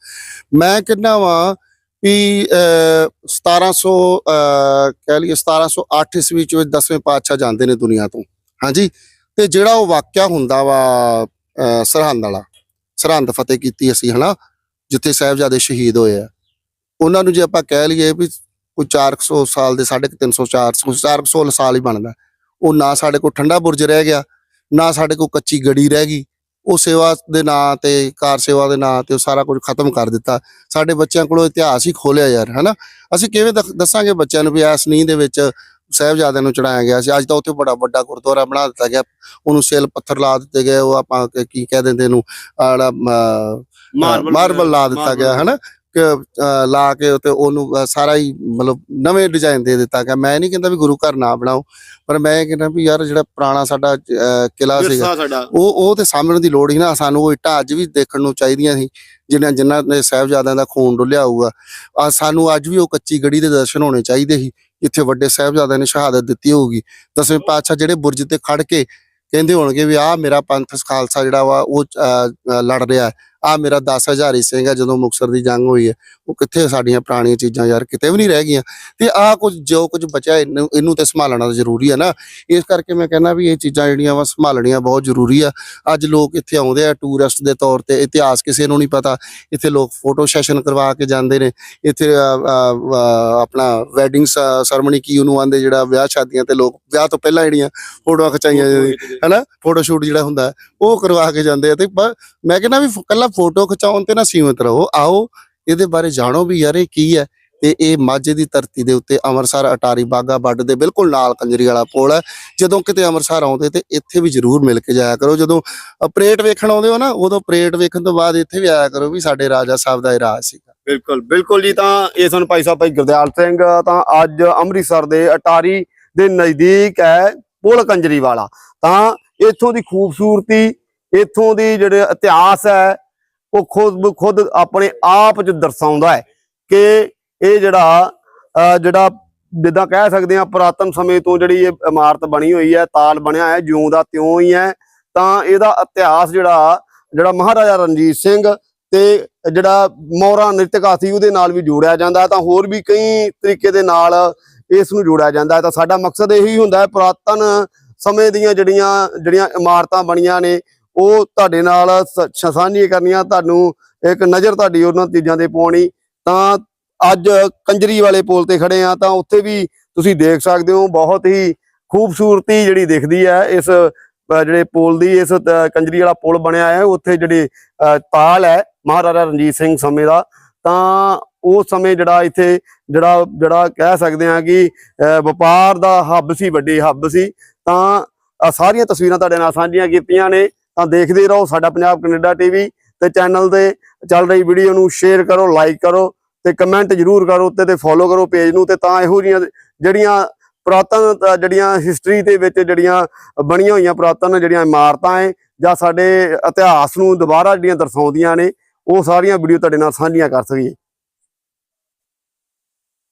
ਮੈਂ ਕਹਿੰਦਾ ਵਾਂ ਵੀ ਅਹ, 1700 ਅਹ, ਕਹਿ ਲਈਏ 1708 ਈਸਵੀ ਚ 10ਵੇਂ ਪਾਤਸ਼ਾਹ ਜਾਂਦੇ ਨੇ ਦੁਨੀਆ ਤੋਂ। ਹਾਂਜੀ? ਤੇ ਜਿਹੜਾ ਉਹ ਵਾਕਿਆ ਹੁੰਦਾ ਵਾ ਸਰਹੰਦ ਵਾਲਾ ਸਰਹੰਦ ਫਤਿਹ ਕੀਤੀ ਅਸੀਂ ਹਨਾ? ਜਿੱਥੇ ਸਾਹਿਬਜ਼ਾਦੇ ਸ਼ਹੀਦ ਹੋਏ ਆ। ਉਹਨਾਂ ਨੂੰ ਜੇ ਆਪਾਂ ਕਹਿ ਲਈਏ ਵੀ ਕੋਈ 400 ਸਾਲ ਦੇ 350 400 400 ਸਾਲ ਹੀ ਬਣਦਾ। ਉਹ ਨਾ ਸਾਡੇ ਕੋਲ ਠੰਡਾ ਬੁਰਜ ਰਹਿ ਗਿਆ ਨਾ ਸਾਡੇ ਕੋਲ ਕੱਚੀ ਗੜੀ ਰਹਿ ਗਈ। ਉਹ ਸੇਵਾ ਦੇ ਨਾਂ ਤੇ ਕਾਰ ਸੇਵਾ ਦੇ ਨਾਂ ਤੇ ਉਹ ਸਾਰਾ ਕੁਝ ਖਤਮ ਕਰ ਦਿੱਤਾ। ਸਾਡੇ ਬੱਚਿਆਂ ਕੋਲੋਂ ਇਤਿਹਾਸ ਹੀ ਖੋਲਿਆ ਯਾਰ ਹਨਾ? ਅਸੀਂ ਕਿਵੇਂ ਦਖ- ਦੱਸਾਂਗੇ ਬੱਚਿਆਂ ਨੂੰ ਵੀ ਇਸ ਨੀਂਹ ਦੇ ਵਿੱਚ ਸਾਹਿਬਜ਼ਾਦਿਆਂ ਨੂੰ ਚੜਾਇਆ ਗਿਆ ਸੀ? ਅੱਜ ਤਾਂ ਉੱਥੇ ਬੜਾ ਵੱਡਾ ਗੁਰਦੁਆਰਾ ਬਣਾ ਦਿੱਤਾ ਗਿਆ। ਉਹਨੂੰ ਸੇਲ ਪੱਥਰ ਲਾ ਦਿੱਤੇ ਗਏ ਉਹ ਆਪਾਂ ਕੀ- ਕਹਿ ਦਿੰਦੇ ਇਹਨੂੰ? ਆਹ ਅਹ, ਮਾਰਬਲ ਲਾ ਦਿੱਤਾ ਗਿਆ ਹਨਾ? ਕਿ ਅਹ, ਲਾ ਕੇ ਤੇ ਉਹਨੂੰ ਸਾਰਾ ਹੀ ਮਤਲਬ ਨਵੇਂ ਡਿਜ਼ਾਈਨ ਦੇ ਦਿੱਤਾ ਗਿਆ। ਮੈਂ ਨਹੀਂ ਕਹਿੰਦਾ ਵੀ ਗੁਰੂ ਘਰ ਨਾ ਬਣਾਓ ਪਰ ਮੈਂ ਕਹਿੰਦਾ ਵੀ ਯਾਰ ਜਿਹੜਾ ਪੁਰਾਣਾ ਸਾਡਾ ਕਿਲਾ ਸੀਗਾ ਉਹ ਉਹ ਤੇ ਸਾਹਮਣੇ ਦੀ ਲੋੜ ਹੀ ਨਾ। ਸਾਨੂੰ ਉਹ ਇੱਟਾਂ ਅੱਜ ਵੀ ਦੇਖਣ ਨੂੰ ਚਾਹੀਦੀਆਂ ਸੀ ਜਿਨ੍ਹਾਂ ਜਿਨ੍ਹਾਂ ਨੇ ਸਾਹਿਬਜ਼ਾਦਿਆਂ ਦਾ ਖੂਨ ਡੁੱਲਿਆ ਹੋਊਗਾ। ਆ ਸਾਨੂੰ ਅੱਜ ਵੀ ਉਹ ਕੱਚੀ ਗੜੀ ਦੇ ਦਰਸ਼ਨ ਹੋਣੇ ਚਾਹੀਦੇ ਸੀ ਜਿੱਥੇ ਵੱਡੇ ਸਾਹਿਬਜ਼ਾਦਿਆਂ ਨੇ ਸ਼ਹਾਦਤ ਦਿੱਤੀ ਹੋਊਗੀ। ਦਸਵੇਂ ਪਾਤਸ਼ਾਹ ਜਿਹੜੇ ਬੁਰਜ ਤੇ ਖੜ ਕੇ ਕਹਿੰਦੇ ਹੋਣਗੇ ਵੀ ਆਹ ਮੇਰਾ ਪੰਥ ਖਾਲਸਾ ਜਿਹੜਾ ਵਾ ਉਹ ਲੜ ਰਿਹਾ ਆ ਮੇਰਾ 10000 ਸਿੰਘ ਆ ਜਦੋਂ ਮੁਕਤਸਰ ਦੀ ਜੰਗ ਹੋਈ ਹੈ ਉਹ ਕਿੱਥੇ ਸਾਡੀਆਂ ਪੁਰਾਣੀਆਂ ਚੀਜ਼ਾਂ ਯਾਰ ਕਿਤੇ ਵੀ ਨਹੀਂ ਰਹਿ ਗਈਆਂ। ਤੇ ਆ ਕੁਝ ਜੋ ਕੁਝ ਬਚਿਆ ਇਹਨੂੰ ਇਹਨੂੰ ਤੇ ਸੰਭਾਲਣਾ ਜ਼ਰੂਰੀ ਹੈ ਨਾ। ਇਸ ਕਰਕੇ ਮੈਂ ਕਹਿੰਦਾ ਵੀ ਇਹ ਚੀਜ਼ਾਂ ਜਿਹੜੀਆਂ ਵਾ ਸੰਭਾਲਣੀਆਂ ਬਹੁਤ ਜ਼ਰੂਰੀ ਆ। ਅੱਜ ਲੋਕ ਇੱਥੇ ਆਉਂਦੇ ਆ ਟੂਰਿਸਟ ਦੇ ਤੌਰ ਤੇ ਇਤਿਹਾਸ ਕਿਸੇ ਨੂੰ ਨਹੀਂ ਪਤਾ। ਇੱਥੇ ਲੋਕ ਫੋਟੋ ਸੈਸ਼ਨ ਕਰਵਾ ਕੇ ਜਾਂਦੇ ਨੇ। ਇੱਥੇ ਆਪਣਾ ਵੈਡਿੰਗ ਸਰਮਨੀ ਕੀ ਉਹਨੂੰ ਆਂਦੇ ਜਿਹੜਾ ਵਿਆਹ ਸ਼ਾਦੀਆਂ ਤੇ ਲੋਕ ਵਿਆਹ ਤੋਂ ਪਹਿਲਾਂ ਜਿਹੜੀਆਂ ਫੋਟੋਆਂ ਖਿਚਾਈਆਂ ਜਾਂਦੀਆਂ ਹਨਾ? ਫੋਟੋ ਸ਼ੂਟ ਜਿਹੜਾ ਹੁੰਦਾ ਹੈ, ਉਹ ਕਰਵਾ ਕੇ ਜਾਂਦੇ ਆ। ਤੇ ਮੈਂ ਕਹਿੰਦਾ ਵੀ ਕੱਲਾ ਫੋਟੋ ਖਿਚਾਉਣ ਤੇ ਨਾ ਸੀਮਿਤ ਰਹੋ। ਆਓ, ਇਹਦੇ ਬਾਰੇ ਜਾਣੋ ਵੀ ਯਾਰ ਇਹ ਕੀ ਹੈ ਤੇ ਇਹ ਮਾਝੇ ਦੀ ਧਰਤੀ ਦੇ ਉੱਤੇ ਅੰਮ੍ਰਿਤਸਰ, ਅਟਾਰੀ ਬਾਗਾ ਬੱਡ ਦੇ ਬਿਲਕੁਲ ਨਾਲ ਕੰਜਰੀ ਵਾਲਾ ਪੁਲ ਹੈ। ਜਦੋਂ ਕਿਤੇ ਅੰਮ੍ਰਿਤਸਰ ਆਉਂਦੇ ਤੇ ਇੱਥੇ ਵੀ ਜ਼ਰੂਰ ਮਿਲ ਕੇ ਜਾਇਆ ਕਰੋ। ਜਦੋਂ ਪਰੇਡ ਵੇਖਣ ਆਉਂਦੇ ਹੋ ਨਾ, ਉਦੋਂ ਪਰੇਡ ਵੇਖਣ ਤੋਂ ਬਾਅਦ ਇੱਥੇ ਵੀ ਆਇਆ ਕਰੋ ਵੀ ਸਾਡੇ ਰਾਜਾ ਸਾਹਿਬ ਦਾ ਇਹ ਰਾਜ ਸੀਗਾ। ਬਿਲਕੁਲ ਬਿਲਕੁਲ ਜੀ, ਤਾਂ ਇਹ ਸਾਨੂੰ ਭਾਈ ਸਾਹਿਬ, ਭਾਈ ਗੁਰਦਿਆਲ ਸਿੰਘ, ਤਾਂ ਅੱਜ ਅੰਮ੍ਰਿਤਸਰ ਦੇ ਅਟਾਰੀ ਦੇ ਨਜ਼ਦੀਕ ਹੈ ਪੁਲ ਕੰਜਰੀ ਵਾਲਾ। ਤਾਂ ਇੱਥੋਂ ਦੀ ਖੂਬਸੂਰਤੀ, ਇੱਥੋਂ ਦੀ ਜਿਹੜੇ ਇਤਿਹਾਸ ਹੈ ਉਹ ਖੁਦ ਖੁਦ ਆਪਣੇ ਆਪ ਚ ਦਰਸਾਉਂਦਾ ਹੈ ਕਿ ਇਹ ਜਿਹੜਾ ਅਹ ਜਿਹੜਾ ਜਿੱਦਾਂ ਕਹਿ ਸਕਦੇ ਆ ਪੁਰਾਤਨ ਸਮੇਂ ਤੋਂ ਜਿਹੜੀ ਇਹ ਇਮਾਰਤ ਬਣੀ ਹੋਈ ਹੈ, ਤਾਲ ਬਣਿਆ ਹੈ, ਜਿਉਂ ਦਾ ਤਿਉਂ ਹੀ ਹੈ, ਤਾਂ ਇਹਦਾ ਇਤਿਹਾਸ ਜਿਹੜਾ ਜਿਹੜਾ ਮਹਾਰਾਜਾ ਰਣਜੀਤ ਸਿੰਘ ਤੇ ਜਿਹੜਾ ਮੌਰਾ ਨ੍ਰਿਤਕਾ ਸੀ ਉਹਦੇ ਨਾਲ ਵੀ ਜੋੜਿਆ ਜਾਂਦਾ ਹੈ, ਤਾਂ ਹੋਰ ਵੀ ਕਈ ਤਰੀਕੇ ਦੇ ਨਾਲ ਇਸ ਨੂੰ ਜੋੜਿਆ ਜਾਂਦਾ ਹੈ, ਤਾਂ ਸਾਡਾ ਮਕਸਦ ਇਹੀ ਹੁੰਦਾ ਹੈ ਪੁਰਾਤਨ ਸਮੇਂ ਦੀਆਂ ਜਿਹੜੀਆਂ ਜਿਹੜੀਆਂ ਇਮਾਰਤਾਂ ਬਣੀਆਂ ਨੇ ਉਹ ਤੁਹਾਡੇ ਨਾਲ ਸ- ਸਾਂਝੀਆਂ ਕਰਨੀਆਂ, ਤੁਹਾਨੂੰ ਇੱਕ ਨਜ਼ਰ ਤੁਹਾਡੀ ਉਹਨਾਂ ਚੀਜ਼ਾਂ ਤੇ ਪਾਉਣੀ। ਤਾਂ ਅੱਜ ਕੰਜਰੀ ਵਾਲੇ ਪੁਲ ਤੇ ਖੜੇ ਆ, ਤਾਂ ਉੱਥੇ ਵੀ ਤੁਸੀਂ ਦੇਖ ਸਕਦੇ ਹੋ, ਬਹੁਤ ਹੀ ਖੂਬਸੂਰਤੀ ਜਿਹੜੀ ਦਿਖਦੀ ਹੈ ਇਸ ਜਿਹੜੇ ਪੁਲ ਦੀ, ਇਸ ਕੰਜਰੀ ਵਾਲਾ ਪੁਲ ਬਣਿਆ ਹੈ। ਉੱਥੇ ਜਿਹੜੇ ਤਾਲ ਹੈ ਮਹਾਰਾਜਾ ਰਣਜੀਤ ਸਿੰਘ ਸਮੇਂ ਦਾ। ਤਾਂ ਉਸ ਸਮੇਂ ਜਿਹੜਾ ਇੱਥੇ, ਜਿਹੜਾ ਜਿਹੜਾ ਕਹਿ ਸਕਦੇ ਆ ਕਿ ਵਪਾਰ ਦਾ ਹੱਬ ਸੀ, ਵੱਡੀ ਹੱਬ ਸੀ। ਤਾਂ ਸਾਰੀਆਂ ਤਸਵੀਰਾਂ ਤੁਹਾਡੇ ਨਾਲ ਸਾਂਝੀਆਂ ਕੀਤੀਆਂ ਨੇ। ਤਾਂ ਦੇਖਦੇ ਰਹੋ ਸਾਡਾ ਪੰਜਾਬ ਕੈਨੇਡਾ ਟੀਵੀ ਤੇ ਚੈਨਲ ਤੇ ਚੱਲ ਰਹੀ ਵੀਡੀਓ ਨੂੰ ਸ਼ੇਅਰ ਕਰੋ ਲਾਈਕ ਕਰੋ ਤੇ ਕਮੈਂਟ ਜਰੂਰ ਕਰੋ ਉੱਤੇ ਤੇ ਫੋਲੋ ਕਰੋ ਪੇਜ ਨੂੰ ਤੇ ਤਾਂ ਇਹੋ ਜਿਹੀਆਂ ਜਿਹੜੀਆਂ ਪੁਰਾਤਨ ਜਿਹੜੀਆਂ ਹਿਸਟਰੀ ਦੇ ਵਿੱਚ ਜਿਹੜੀਆਂ ਬਣੀਆਂ ਹੋਈਆਂ ਪੁਰਾਤਨ ਜਿਹੜੀਆਂ ਇਮਾਰਤਾਂ ਹੈ ਜਾਂ ਸਾਡੇ ਇਤਿਹਾਸ ਨੂੰ ਦੁਬਾਰਾ ਜਿਹੜੀਆਂ ਦਰਸਾਉਂਦੀਆਂ ਨੇ, ਉਹ ਸਾਰੀਆਂ ਵੀਡੀਓ ਤੁਹਾਡੇ ਨਾਲ ਸਾਂਝੀਆਂ ਕਰ ਸਕੀਏ।